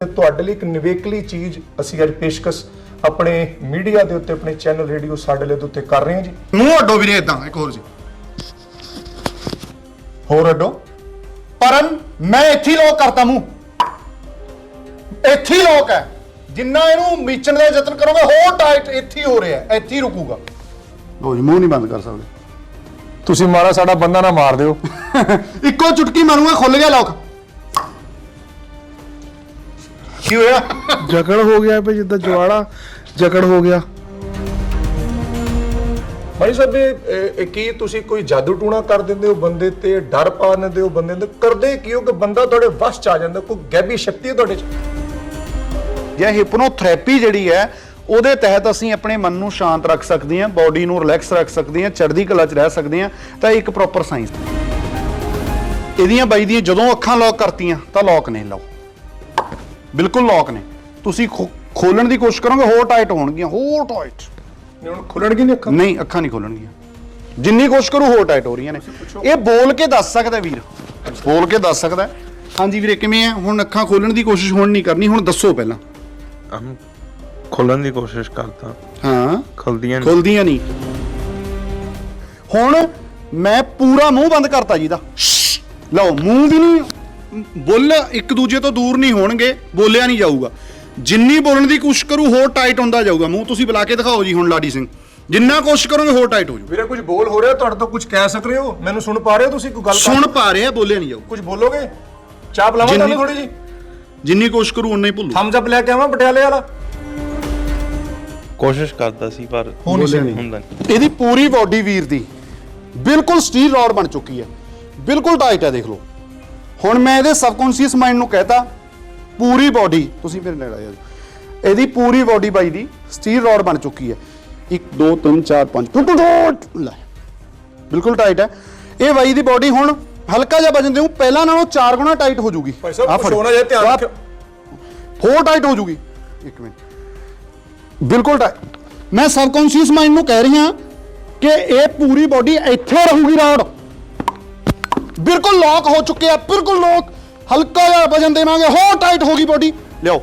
ਤੇ ਤੁਹਾਡੇ ਲਈ ਇੱਕ ਨਿਵੇਕਲੀ ਚੀਜ਼ ਅਸੀਂ ਅੱਜ ਪੇਸ਼ਕਸ਼ ਆਪਣੇ ਮੀਡੀਆ ਦੇ ਉੱਤੇ ਆਪਣੇ ਚੈਨਲ ਰੇਡੀਓ ਸਾਡੇ ਲਈ ਦੇ ਉੱਤੇ ਕਰ ਰਹੇ ਹਾਂ ਜੀ। ਮੂੰਹ ਅੱਡੋ ਵੀਰੇ ਇਦਾਂ ਇੱਕ ਹੋਰ ਜੀ। ਹੋਰ ਅੱਡੋ? ਪਰਮ ਮੈਂ ਇੱਥੇ ਲੋਕ ਕਰਤਾ ਮੂੰਹ। ਇੱਥੇ ਲੋਕ ਹੈ। ਜਿੰਨਾ ਇਹਨੂੰ ਮੀਚਣ ਦਾ ਯਤਨ ਕਰੋਗੇ ਹੋਰ ਟਾਈਟ ਇੱਥੇ ਹੀ ਰਿਹਾ ਹੈ, ਇੱਥੇ ਹੀ ਰੁਕੂਗਾ। ਲੋ ਜੀ ਮੂੰਹ ਨਹੀਂ ਬੰਦ ਕਰ ਸਕਦੇ। ਤੁਸੀਂ ਮਾਰਾ ਸਾਡਾ ਬੰਦਾ ਨਾ ਮਾਰ ਦਿਓ। ਇੱਕੋ ਚੁਟਕੀ ਮਾਰੂਗਾ ਖੁੱਲ ਗਿਆ ਲੋਕ। ਕੀ ਹੋਇਆ? ਜਕੜ ਹੋ ਗਿਆ ਭਈ ਜਿੱਦਾਂ ਜਵਾੜਾ ਜਕੜ ਹੋ ਗਿਆ। ਮਾੜੀ ਸਾਹਿਬ ਇਹ- ਇਹ ਇਹ ਕੀ ਤੁਸੀਂ ਕੋਈ ਜਾਦੂ ਟੂਣਾ ਕਰ ਦਿੰਦੇ ਹੋ ਬੰਦੇ ਤੇ ਡਰ ਪਾ ਦਿੰਦੇ ਹੋ ਬੰਦੇ ਨੂੰ ਕਰਦੇ ਕੀ ਹੋ ਕਿ ਬੰਦਾ ਤੁਹਾਡੇ ਵਸ ਚ ਆ ਜਾਂਦਾ ਕੋਈ ਗੈਬੀ ਸ਼ਕਤੀ ਹੈ ਤੁਹਾਡੇ ਚ? ਇਹ ਹਿਪਨੋਥੈਰੇਪੀ ਜਿਹੜੀ ਹੈ ਉਹਦੇ ਤਹਿਤ ਅਸੀਂ ਆਪਣੇ ਮਨ ਨੂੰ ਸ਼ਾਂਤ ਰੱਖ ਸਕਦੇ ਹਾਂ ਬਾਡੀ ਨੂੰ ਰਿਲੈਕਸ ਰੱਖ ਸਕਦੇ ਹਾਂ ਚੜ੍ਹਦੀ ਕਲਾ 'ਚ ਰਹਿ ਸਕਦੇ ਹਾਂ ਤਾਂ ਇਹ ਇੱਕ ਪ੍ਰੋਪਰ ਸਾਇੰਸ ਇਹਦੀਆਂ ਬਾਈ ਦੀਆਂ ਜਦੋਂ ਅੱਖਾਂ ਲੌਕ ਕਰਤੀਆਂ ਤਾਂ ਲੌਕ ਨੇ ਲਾਓ। ਬਿਲਕੁਲ ਲੌਕ ਨੇ। ਤੁਸੀਂ ਖੋਲਣ ਦੀ ਕੋਸ਼ਿਸ਼ ਕਰੋਗੇ ਹੋਰ ਟਾਈਟ ਹੋਣਗੀਆਂ ਹੋਰ ਟਾਈਟ ਨਹੀਂ ਹੁਣ ਖੁੱਲਣਗੀ ਨਹੀਂ ਅੱਖਾਂ? ਨਹੀਂ ਅੱਖਾਂ ਨਹੀਂ ਖੋਲਣਗੀਆਂ। ਜਿੰਨੀ ਕੋਸ਼ਿਸ਼ ਕਰੂ ਹੋਰ ਟਾਈਟ ਹੋ ਰਹੀਆਂ ਨੇ। ਇਹ ਬੋਲ ਕੇ ਦੱਸ ਸਕਦਾ ਵੀਰ। ਬੋਲ ਕੇ ਦੱਸ ਸਕਦਾ ਹੈ। ਹਾਂਜੀ ਵੀਰੇ ਕਿਵੇਂ ਹੈ? ਹੁਣ ਅੱਖਾਂ ਖੋਲਣ ਦੀ ਕੋਸ਼ਿਸ਼ ਹੁਣ ਨਹੀਂ ਕਰਨੀ ਹੁਣ ਦੱਸੋ ਪਹਿਲਾਂ। ਹਮ ਖੋਲਣ ਦੀ ਕੋਸ਼ਿਸ਼ ਕਰਦਾ। ਹਾਂ। ਖੁੱਲਦੀਆਂ ਨਹੀਂ। ਖੁੱਲਦੀਆਂ ਨਹੀਂ। ਹੁਣ ਮੈਂ ਪੂਰਾ ਮੂੰਹ ਬੰਦ ਕਰਤਾ ਜੀ ਦਾ। ਲਓ ਮੂੰਹ ਵੀ ਨਹੀਂ ਬੁੱਲ ਇੱਕ ਦੂਜੇ ਤੋਂ ਦੂਰ ਨਹੀਂ ਹੋਣਗੇ ਬੋਲਿਆ ਨਹੀਂ ਜਾਊਗਾ। ਜਿੰਨੀ ਬੋਲਣ ਦੀ ਕੋਸ਼ਿਸ਼ ਕਰੂ ਹੋਰ ਟਾਈਟ ਹੁੰਦਾ ਜਾਊਗਾ। ਮੂੰਹ ਤੁਸੀਂ ਬੁਲਾ ਕੇ ਦਿਖਾਓ ਜੀ ਹੁਣ ਲਾਡੀ ਸਿੰਘ। ਜਿੰਨਾ ਕੋਸ਼ਿਸ਼ ਕਰੋਗੇ ਹੋਰ ਟਾਈਟ ਹੋ ਜਾਊ ਵੀਰੇ ਕੁਝ ਬੋਲ ਹੋ ਰਿਹਾ ਤੁਹਾਡੇ ਤੋਂ ਕੁਝ ਕਹਿ ਸਕ ਰਹੇ ਹੋ? ਮੈਨੂੰ ਸੁਣ ਪਾ ਰਹੇ ਹੋ ਤੁਸੀਂ ਕੋਈ ਗੱਲ ਸੁਣ ਪਾ ਰਿਹਾ ਬੋਲਿਆ ਨਹੀਂ ਜਾਊ ਕੁਝ ਬੋਲੋਗੇ? ਚਾਹ ਪਲਾਵਾਂ ਤੁਹਾਨੂੰ ਥੋੜੀ ਜੀ ਜਿੰਨੀ ਕੋਸ਼ਿਸ਼ ਕਰੂ ਉਨਾ ਹੀ ਭੁੱਲੂ। ਥੰਮਸ ਅਪ ਲੈ ਕੇ ਆਵਾਂ ਪਟਿਆਲੇ ਵਾਲਾ? ਕੋਸ਼ਿਸ਼ ਕਰਦਾ ਸੀ ਪਰ ਹੋ ਨਹੀਂ ਬੋਲਿਆ ਹੁੰਦਾ ਨਹੀਂ। ਇਹਦੀ ਪੂਰੀ ਬਾਡੀ ਵੀਰ ਦੀ। ਬਿਲਕੁਲ ਸਟੀਲ ਰੋਡ ਬਣ ਚੁੱਕੀ ਹੈ। ਬਿਲਕੁਲ ਟਾਈਟ ਹੈ ਦੇਖ ਲਓ। ਹੁਣ ਮੈਂ ਇਹਦੇ ਸਬਕੌਂਸ਼ੀਅਸ ਮਾਈਂਡ ਨੂੰ ਕਹਤਾ ਪੂਰੀ ਬਾਡੀ ਤੁਸੀਂ ਮੇਰੇ ਨਾਲ ਆਇਆ ਇਹਦੀ ਪੂਰੀ ਬਾਡੀ ਬਾਈ ਦੀ ਸਟੀਲ ਰੋਡ ਬਣ ਚੁੱਕੀ ਹੈ। 1 2 3 4 5 ਬਿਲਕੁਲ ਟਾਈਟ ਲੈ। ਬਿਲਕੁਲ ਟਾਈਟ ਹੈ। ਇਹ ਬਾਈ ਦੀ ਬਾਡੀ ਹੁਣ ਹਲਕਾ ਜਿਹਾ ਵਜਨ ਦੇਉ ਪਹਿਲਾਂ ਨਾਲੋਂ 4 ਗੁਣਾ ਟਾਈਟ ਹੋ ਜੂਗੀ। ਭਾਈ ਸਾਹਿਬ ਕੁਛ। ਹੋਣਾ ਜੇ ਧਿਆਨ ਰੱਖਿਓ। ਹੋਰ ਟਾਈਟ ਹੋ ਜੂਗੀ। ਇੱਕ ਮਿੰਟ। ਬਿਲਕੁਲ ਟਾਈਟ ਮੈਂ ਸਬਕੌਂਸ਼ੀਅਸ ਮਾਈਂਡ ਨੂੰ ਕਹਿ ਰਹੀ ਹਾਂ ਕਿ ਇਹ ਪੂਰੀ ਬਾਡੀ ਇੱਥੇ ਰਹੂਗੀ ਰੌਡ। ਬਿਲਕੁਲ ਲੌਕ ਹੋ ਚੁੱਕਿਆ ਬਿਲਕੁਲ ਲੌਕ ਹਲਕਾ ਜਿਹਾ ਵਜਨ ਦੇਵਾਂਗੇ ਹੋਰ ਟਾਈਟ ਹੋ ਗਈ ਬਾਡੀ ਲਿਓ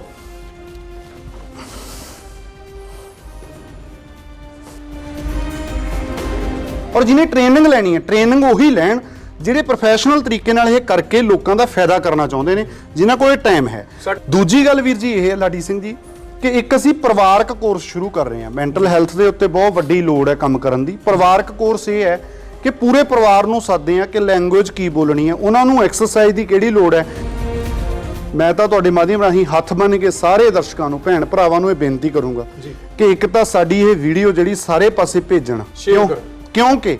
ਔਰ ਜਿਹਨੇ ਟ੍ਰੇਨਿੰਗ ਲੈਣੀ ਹੈ ਟ੍ਰੇਨਿੰਗ ਉਹੀ ਲੈਣ ਜਿਹੜੇ ਪ੍ਰੋਫੈਸ਼ਨਲ ਤਰੀਕੇ ਨਾਲ ਇਹ ਕਰਕੇ ਲੋਕਾਂ ਦਾ ਫਾਇਦਾ ਕਰਨਾ ਚਾਹੁੰਦੇ ਨੇ ਜਿਨ੍ਹਾਂ ਕੋਲ ਟਾਈਮ ਹੈ। ਦੂਜੀ ਗੱਲ ਵੀਰ ਜੀ ਇਹ ਹੈ ਲਾਡੀ ਸਿੰਘ ਜੀ ਕਿ ਇੱਕ ਅਸੀਂ ਪਰਿਵਾਰਕ ਕੋਰਸ ਸ਼ੁਰੂ ਕਰ ਰਹੇ ਹਾਂ। ਮੈਂਟਲ ਹੈਲਥ ਦੇ ਉੱਤੇ ਬਹੁਤ ਵੱਡੀ ਲੋੜ ਹੈ ਕੰਮ ਕਰਨ ਦੀ। ਪਰਿਵਾਰਕ ਕੋਰਸ ਇਹ ਹੈ ਕਿ ਪੂਰੇ ਪਰਿਵਾਰ ਨੂੰ ਸੱਦਦੇ ਆ ਕਿ ਲੈਂਗੁਏਜ ਕੀ ਬੋਲਣੀ ਹੈ ਉਹਨਾਂ ਨੂੰ ਐਕਸਰਸਾਈਜ਼ ਦੀ ਕਿਹੜੀ ਲੋੜ ਹੈ? ਮੈਂ ਤਾਂ ਤੁਹਾਡੇ ਮਾਧਿਅਮ ਰਾਹੀਂ ਹੱਥ ਬੰਨ੍ਹ ਕੇ ਸਾਰੇ ਦਰਸ਼ਕਾਂ ਨੂੰ ਭੈਣ ਭਰਾਵਾਂ ਨੂੰ ਇਹ ਬੇਨਤੀ ਕਰੂੰਗਾ ਕਿ ਇੱਕ ਤਾਂ ਸਾਡੀ ਇਹ ਵੀਡੀਓ ਜਿਹੜੀ ਸਾਰੇ ਪਾਸੇ ਭੇਜਣ। ਕਰੋ। ਕਿਉਂਕਿ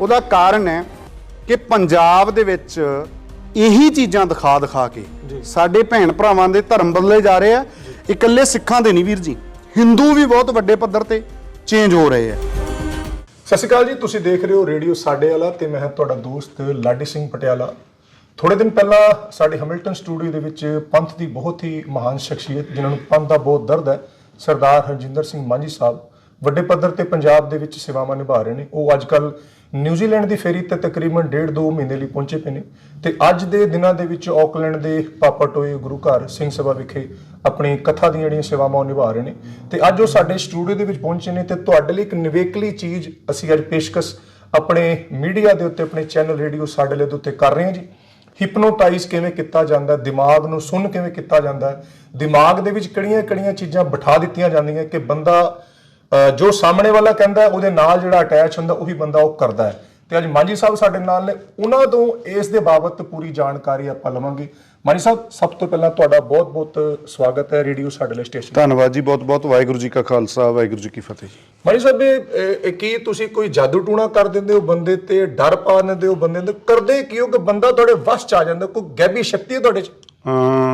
ਉਹਦਾ ਕਾਰਨ ਹੈ ਕਿ ਪੰਜਾਬ ਦੇ ਵਿੱਚ ਇਹੀ ਚੀਜ਼ਾਂ ਦਿਖਾ ਦਿਖਾ ਕੇ ਸਾਡੇ ਭੈਣ ਭਰਾਵਾਂ ਦੇ ਧਰਮ ਬਦਲੇ ਜਾ ਰਹੇ ਆ। ਇਕੱਲੇ ਸਿੱਖਾਂ ਦੇ ਨਹੀਂ ਵੀਰ ਜੀ। ਹਿੰਦੂ ਵੀ ਬਹੁਤ ਵੱਡੇ ਪੱਧਰ ਤੇ ਚੇਂਜ ਹੋ ਰਹੇ ਆ। ਸਤਿ ਸ਼੍ਰੀ ਅਕਾਲ ਜੀ, ਤੁਸੀਂ ਦੇਖ ਰਹੇ ਹੋ ਰੇਡੀਓ ਸਾਡੇ ਵਾਲਾ ਤੇ ਮੈਂ ਹਾਂ ਤੁਹਾਡਾ ਦੋਸਤ ਲਾਡੀ ਸਿੰਘ ਪਟਿਆਲਾ। ਥੋੜੇ ਦਿਨ ਪਹਿਲਾਂ ਸਾਡੇ ਹੈਮਿਲਟਨ ਸਟੂਡੀਓ ਦੇ ਵਿੱਚ ਪੰਥ ਦੀ ਬਹੁਤ ਹੀ ਮਹਾਨ ਸ਼ਖਸੀਅਤ, ਜਿਨ੍ਹਾਂ ਨੂੰ ਪੰਥ ਦਾ ਬਹੁਤ ਦਰਦ ਹੈ, ਸਰਦਾਰ ਹਰਜਿੰਦਰ ਸਿੰਘ ਮਾਂਝੀ ਸਾਹਿਬ ਵੱਡੇ ਪੱਧਰ ਤੇ ਪੰਜਾਬ ਦੇ ਵਿੱਚ ਸੇਵਾਵਾਂ ਨਿਭਾ ਰਹੇ ਨੇ। ਉਹ ਅੱਜਕੱਲ ਨਿਊਜ਼ੀਲੈਂਡ ਦੀ ਫੇਰੀ ਤੇ ਤਕਰੀਬਨ ਡੇਢ ਦੋ ਮਹੀਨੇ ਲਈ ਪਹੁੰਚੇ ਪਏ ਨੇ ਤੇ ਅੱਜ ਦੇ ਦਿਨਾਂ ਦੇ ਵਿੱਚ ਆਕਲੈਂਡ ਦੇ ਪਾਪਾ ਟੋਏ ਗੁਰੂ ਘਰ ਸਿੰਘ ਸਭਾ ਵਿਖੇ ਆਪਣੀ ਕਥਾ ਦੀਆਂ ਜਿਹੜੀਆਂ ਸੇਵਾਵਾਂ ਉਹ ਨਿਭਾ ਰਹੇ ਨੇ। ਤੇ ਅੱਜ ਉਹ ਸਾਡੇ ਸਟੂਡੀਓ ਦੇ ਵਿੱਚ ਪਹੁੰਚੇ ਨੇ ਤੇ ਤੁਹਾਡੇ ਲਈ ਇੱਕ ਨਿਵੇਕਲੀ ਚੀਜ਼ ਅਸੀਂ ਅੱਜ ਪੇਸ਼ਕਸ਼ ਆਪਣੇ ਮੀਡੀਆ ਦੇ ਉੱਤੇ, ਆਪਣੇ ਚੈਨਲ ਰੇਡੀਓ ਸਾਡੇ ਲਈ ਦੇ ਉੱਤੇ ਕਰ ਰਹੇ ਹਾਂ ਜੀ। ਹਿਪਨੋਟਾਈਜ਼ ਕਿਵੇਂ ਕੀਤਾ ਜਾਂਦਾ, ਦਿਮਾਗ ਨੂੰ ਸੁਣ ਕਿਵੇਂ ਕੀਤਾ ਜਾਂਦਾ, ਦਿਮਾਗ ਦੇ ਵਿੱਚ ਕਿਹੜੀਆਂ-ਕਿਹੜੀਆਂ ਚੀਜ਼ਾਂ ਬਿਠਾ ਦਿੱਤੀਆਂ ਜਾਂਦੀਆਂ ਕਿ ਬੰਦਾ ਜੋ ਸਾਹਮਣੇ ਵਾਲਾ ਕਹਿੰਦਾ ਉਹਦੇ ਨਾਲ ਜਿਹੜਾ ਅਟੈਚ ਹੁੰਦਾ ਉਹੀ ਬੰਦਾ ਉਹ ਕਰਦਾ ਹੈ। ਤੇ ਅੱਜ ਮਾਂਜੀ ਸਾਹਿਬ ਸਾਡੇ ਨਾਲ ਨੇ ਉਹਨਾਂ ਤੋਂ ਇਸ ਦੇ ਬਾਬਤ ਪੂਰੀ ਜਾਣਕਾਰੀ ਆਪਾਂ ਲਵਾਂਗੇ। ਮਾਂਜੀ ਸਾਹਿਬ ਸਭ ਤੋਂ ਪਹਿਲਾਂ ਤੁਹਾਡਾ ਬਹੁਤ-ਬਹੁਤ ਸਵਾਗਤ ਹੈ ਰੇਡੀਓ ਸਾਡੇ ਲਈ ਸਟੇਸ਼ਨ ਧੰਨਵਾਦ ਜੀ ਬਹੁਤ ਬਹੁਤ ਵਾਹਿਗੁਰੂ ਜੀ ਕਾ ਖਾਲਸਾ ਵਾਹਿਗੁਰੂ ਜੀ ਕੀ ਫਤਿਹ ਜੀ। ਮਾਨੀ ਸਾਹਿਬ ਇਹ ਕੀ ਤੁਸੀਂ ਕੋਈ ਜਾਦੂ ਟੂਣਾ ਕਰ ਦਿੰਦੇ ਹੋ ਬੰਦੇ ਤੇ ਡਰ ਪਾ ਦਿੰਦੇ ਹੋ ਬੰਦੇ ਤੇ? ਕਰਦੇ ਕੀ ਹੋ ਕਿ ਬੰਦਾ ਤੁਹਾਡੇ ਵਸ ਚ ਆ ਜਾਂਦਾ ਕੋਈ ਗੈਬੀ ਸ਼ਕਤੀ ਹੈ ਤੁਹਾਡੇ ਚ?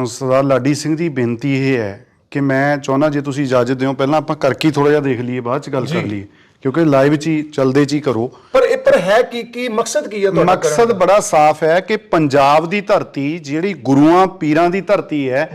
ਸਰਦਾਰ ਲਾਡੀ ਸਿੰਘ ਦੀ ਬੇਨਤੀ ਇਹ ਹੈ ਕਿ ਮੈਂ ਚਾਹੁੰਦਾ ਜੇ ਤੁਸੀਂ ਇਜਾਜ਼ਤ ਦਿਓ ਪਹਿਲਾਂ ਆਪਾਂ ਕਰਕੇ ਥੋੜਾ ਜਿਹਾ ਦੇਖ ਲਈਏ ਬਾਅਦ ਚ ਗੱਲ ਕਰ ਲਈਏ ਕਿਉਂਕਿ ਲਾਈਵ ਚ ਹੀ ਚਲਦੇ ਚ ਹੀ ਕਰੋ ਪਰ ਇਹ ਪਰ ਹੈ ਕੀ ਕੀ ਮਕਸਦ ਕੀ ਹੈ ਤੁਹਾਡਾ ਮਕਸਦ? ਬੜਾ ਸਾਫ਼ ਹੈ ਕਿ ਪੰਜਾਬ ਦੀ ਧਰਤੀ ਜਿਹੜੀ ਗੁਰੂਆਂ ਪੀਰਾਂ ਦੀ ਧਰਤੀ ਹੈ।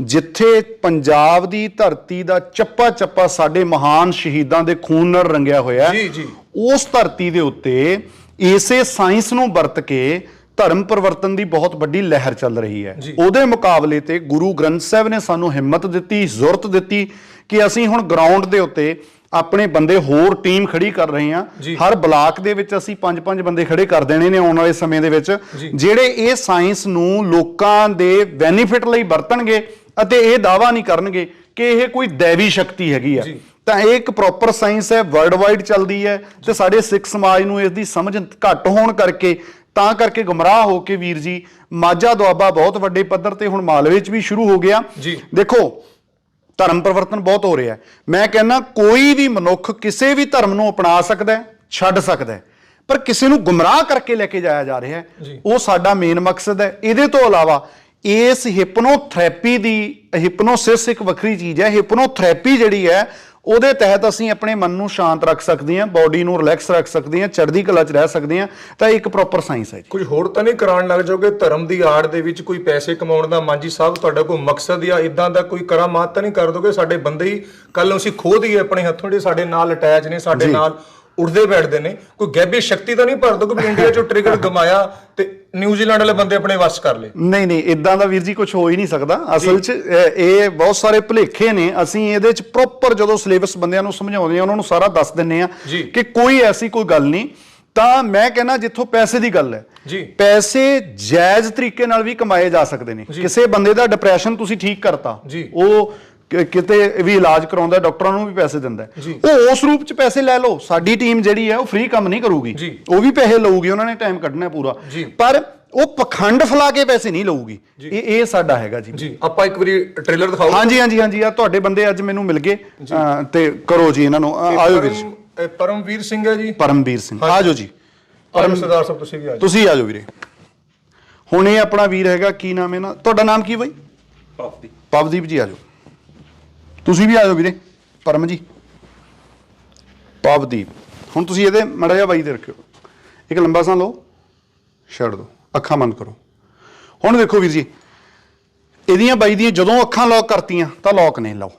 ਜਿੱਥੇ ਪੰਜਾਬ ਦੀ ਧਰਤੀ ਦਾ ਚੱਪਾ ਚੱਪਾ ਸਾਡੇ ਮਹਾਨ ਸ਼ਹੀਦਾਂ ਦੇ ਖੂਨ ਨਾਲ ਰੰਗਿਆ ਹੋਇਆ ਹੈ, ਜੀ, ਜੀ। ਉਸ ਧਰਤੀ ਦੇ ਉੱਤੇ ਇਸੇ ਸਾਇੰਸ ਨੂੰ ਵਰਤ ਕੇ ਧਰਮ ਪਰਿਵਰਤਨ ਦੀ ਬਹੁਤ ਵੱਡੀ ਲਹਿਰ ਚੱਲ ਰਹੀ ਹੈ। ਉਹਦੇ ਮੁਕਾਬਲੇ ਤੇ ਗੁਰੂ ਗ੍ਰੰਥ ਸਾਹਿਬ ਨੇ ਸਾਨੂੰ ਹਿੰਮਤ ਦਿੱਤੀ ਜ਼ੁਰਤ ਦਿੱਤੀ ਕਿ ਅਸੀਂ ਹੁਣ ਗਰਾਊਂਡ ਦੇ ਉੱਤੇ ਆਪਣੇ ਬੰਦੇ ਹੋਰ ਟੀਮ ਖੜੀ ਕਰ ਰਹੇ ਹਾਂ ਜੀ। ਹਰ ਬਲਾਕ ਦੇ ਵਿੱਚ ਅਸੀਂ ਪੰਜ ਪੰਜ ਬੰਦੇ ਖੜੇ ਕਰ ਦੇਣੇ ਨੇ ਆਉਣ ਵਾਲੇ ਸਮੇਂ ਦੇ ਵਿੱਚ। ਜਿਹੜੇ ਇਹ ਸਾਇੰਸ ਨੂੰ ਲੋਕਾਂ ਦੇ ਬੈਨੀਫਿਟ ਲਈ ਵਰਤਣਗੇ ਅਤੇ ਇਹ ਦਾਵਾ ਨਹੀਂ ਕਰਨਗੇ ਕਿ ਇਹ ਕੋਈ ਦੇਵੀ ਸ਼ਕਤੀ ਹੈਗੀ ਆ। ਤਾਂ ਇਹ ਇੱਕ ਪ੍ਰੋਪਰ ਸਾਇੰਸ ਹੈ ਵਰਲਡ ਵਾਈਡ ਚੱਲਦੀ ਹੈ ਤੇ ਸਾਡੇ ਸਿੱਖ ਸਮਾਜ ਨੂੰ ਇਸ ਦੀ ਸਮਝ ਘੱਟ ਹੋਣ ਕਰਕੇ ਤਾਂ ਕਰਕੇ ਗੁੰਮਰਾਹ ਹੋ ਕੇ ਵੀਰ ਜੀ ਮਾਝਾ ਦੁਆਬਾ ਬਹੁਤ ਵੱਡੇ ਪੱਧਰ ਤੇ ਹੁਣ ਮਾਲਵੇ 'ਚ ਵੀ ਸ਼ੁਰੂ ਹੋ ਗਿਆ। ਜੀ। ਦੇਖੋ ਧਰਮ ਪਰਿਵਰਤਨ ਬਹੁਤ ਹੋ ਰਿਹਾ ਮੈਂ ਕਹਿੰਦਾ ਕੋਈ ਵੀ ਮਨੁੱਖ ਕਿਸੇ ਵੀ ਧਰਮ ਨੂੰ ਅਪਣਾ ਸਕਦਾ ਹੈ ਛੱਡ ਸਕਦਾ ਹੈ। ਪਰ ਕਿਸੇ ਨੂੰ ਗੁੰਮਰਾਹ ਕਰਕੇ ਲੈ ਕੇ ਜਾਇਆ ਜਾ ਰਿਹਾ। ਹੈ ਉਹ ਸਾਡਾ ਮੇਨ ਮਕਸਦ ਹੈ। ਇਹਦੇ ਤੋਂ ਇਲਾਵਾ ਇਸ ਹਿਪਨੋਥੈਰੇਪੀ ਦੀ ਹਿਪਨੋਸਿਸ ਇੱਕ ਵੱਖਰੀ ਚੀਜ਼ ਹੈ। ਹਿਪਨੋਥੈਰੇਪੀ ਜਿਹੜੀ ਹੈ ਉਹਦੇ ਤਹਿਤ ਅਸੀਂ ਆਪਣੇ ਮਨ ਨੂੰ ਸ਼ਾਂਤ ਰੱਖ ਸਕਦੇ ਹਾਂ ਬਾਡੀ ਨੂੰ ਰਿਲੈਕਸ ਰੱਖ ਸਕਦੇ ਹਾਂ ਚੜ੍ਹਦੀ ਕਲਾ 'ਚ ਰਹਿ ਸਕਦੇ ਹਾਂ ਤਾਂ ਇਹ ਇੱਕ ਪ੍ਰੋਪਰ ਸਾਇੰਸ ਹੈ ਜੀ। ਕੁਝ ਹੋਰ ਤਾਂ ਨਹੀਂ ਕਰਾਉਣ ਲੱਗ ਜਾਓਗੇ? ਧਰਮ ਦੀ ਆੜ ਦੇ ਵਿੱਚ ਕੋਈ ਪੈਸੇ ਕਮਾਉਣ ਦਾ ਮਾਂਜੀ ਸਾਹਿਬ ਤੁਹਾਡਾ ਕੋਈ ਮਕਸਦ ਜਾਂ ਇਦਾਂ ਦਾ ਕੋਈ ਕਰਾਮਾਤ ਤਾਂ ਨਹੀਂ ਕਰ ਦੋਗੇ? ਸਾਡੇ ਬੰਦੇ ਹੀ ਕੱਲ ਅਸੀਂ ਖੋਹ ਦਈਏ ਆਪਣੇ ਹੱਥੋਂ ਜਿਹੜੇ ਸਾਡੇ ਨਾਲ ਅਟੈਚ ਨੇ ਸਾਡੇ ਨਾਲ ਉੱਠਦੇ ਬੈਠਦੇ ਨੇ। ਕੋਈ ਗੈਬੀ ਸ਼ਕਤੀ ਤਾਂ ਨਹੀਂ ਭਰ ਦੋਗੇ ਵੀ ਇੰਡੀਆ ਚੋਂ ਟ੍ਰਿਗਰ ਗਮਾਇਆ ਤੇ ਨਿਊਜ਼ੀਲੈਂਡ ਵਾਲੇ ਬੰਦੇ ਆਪਣੇ ਵੱਸ ਕਰ ਲਏ। ਨਹੀਂ ਨਹੀਂ ਇਦਾਂ ਦਾ ਵੀਰ ਜੀ ਕੁਝ ਹੋ ਹੀ ਨਹੀਂ ਸਕਦਾ। ਅਸਲ 'ਚ ਅਹ, ਇਹ ਬਹੁਤ ਸਾਰੇ ਭੁਲੇਖੇ ਨੇ। ਅਸੀਂ ਇਹਦੇ 'ਚ ਪ੍ਰੋਪਰ ਜਦੋਂ ਸਿਲੇਬਸ ਬੰਦਿਆਂ ਨੂੰ ਸਮਝਾਉਂਦੇ ਆ ਉਹਨਾਂ ਨੂੰ ਸਾਰਾ ਦੱਸ ਦਿੰਨੇ ਆ ਜੀ। ਕਿ ਕੋਈ ਐਸੀ ਕੋਈ ਗੱਲ ਨਹੀਂ। ਤਾਂ ਮੈਂ ਕਹਿੰਦਾ ਜਿੱਥੋਂ ਪੈਸੇ ਦੀ ਗੱਲ ਹੈ ਜੀ। ਪੈਸੇ ਜਾਇਜ਼ ਤਰੀਕੇ ਨਾਲ ਵੀ ਕਮਾਏ ਜਾ ਸਕਦੇ ਨੇ। ਕਿਸੇ ਬੰਦੇ ਦਾ ਡਿਪਰੈਸ਼ਨ ਤੁਸੀਂ ਠੀਕ ਕਰਤਾ ਜੀ। ਉਹ ਕਿਤੇ ਵੀ ਇਲਾਜ ਕਰਾਉਂਦਾ ਡਾਕਟਰਾਂ ਨੂੰ ਵੀ ਪੈਸੇ ਦਿੰਦਾ। ਉਹ ਉਸ ਰੂਪ 'ਚ ਪੈਸੇ ਲੈ ਲਓ ਸਾਡੀ ਟੀਮ ਜਿਹੜੀ ਹੈ ਉਹ ਫ੍ਰੀ ਕੰਮ ਨਹੀਂ ਕਰੂਗੀ। ਉਹ ਵੀ ਪੈਸੇ ਲਊਗੀ ਉਹਨਾਂ ਨੇ ਟਾਈਮ ਕੱਢਣਾ ਹੈ ਪੂਰਾ। ਪਰ ਉਹ ਪਖੰਡ ਫਲਾ ਕੇ ਪੈਸੇ ਨਹੀਂ ਲਊਗੀ। ਇਹ ਇਹ ਸਾਡਾ ਹੈਗਾ ਜੀ। ਜੀ ਆਪਾਂ ਇੱਕ ਵਾਰੀ ਟ੍ਰੇਲਰ ਦਿਖਾਓ। ਹਾਂਜੀ ਹਾਂਜੀ ਹਾਂਜੀ ਆ ਤੁਹਾਡੇ ਬੰਦੇ ਅੱਜ ਮੈਨੂੰ ਮਿਲ ਗਏ। ਤੇ ਕਰੋ ਜੀ ਇਹਨਾਂ ਨੂੰ। ਆਇਓ ਵੀਰ। ਪਰਮਵੀਰ ਸਿੰਘ ਹੈ ਜੀ। ਪਰਮਵੀਰ ਸਿੰਘ। ਹਾਂਜੀ। ਆਜੋ ਜੀ। ਪਰਮ ਸਰਦਾਰ ਸਾਹਿਬ ਤੁਸੀਂ ਵੀ ਆ ਜਾਓ। ਤੁਸੀਂ ਆਜੋ ਵੀਰੇ। ਹੁਣ ਇਹ ਆਪਣਾ ਵੀਰ ਹੈਗਾ ਕੀ ਨਾਮ ਹੈ ਨਾ ਤੁਹਾਡਾ ਨਾਮ ਕੀ ਬਾਈ? ਪਾਪੀ ਪਵਦੀਪ ਜੀ ਆਜੋ ਤੁਸੀਂ ਵੀ ਆਜੋ ਵੀਰੇ ਪਰਮ ਜੀ। ਪਵਦੀਪ। ਹੁਣ ਤੁਸੀਂ ਇਹਦੇ ਮੜਾ ਜਿਹਾ ਬਾਈ ਦੇ ਰੱਖਿਓ। ਇੱਕ ਲੰਬਾ ਸਾਹ ਲਓ ਛੱਡ ਦਿਓ ਅੱਖਾਂ ਬੰਦ ਕਰੋ। ਹੁਣ ਦੇਖੋ ਵੀਰ ਜੀ ਇਹਦੀਆਂ ਬਾਈ ਦੀਆਂ ਜਦੋਂ ਅੱਖਾਂ ਲੌਕ ਕਰਤੀਆਂ ਤਾਂ ਲੌਕ ਨੇ ਲਾਓ।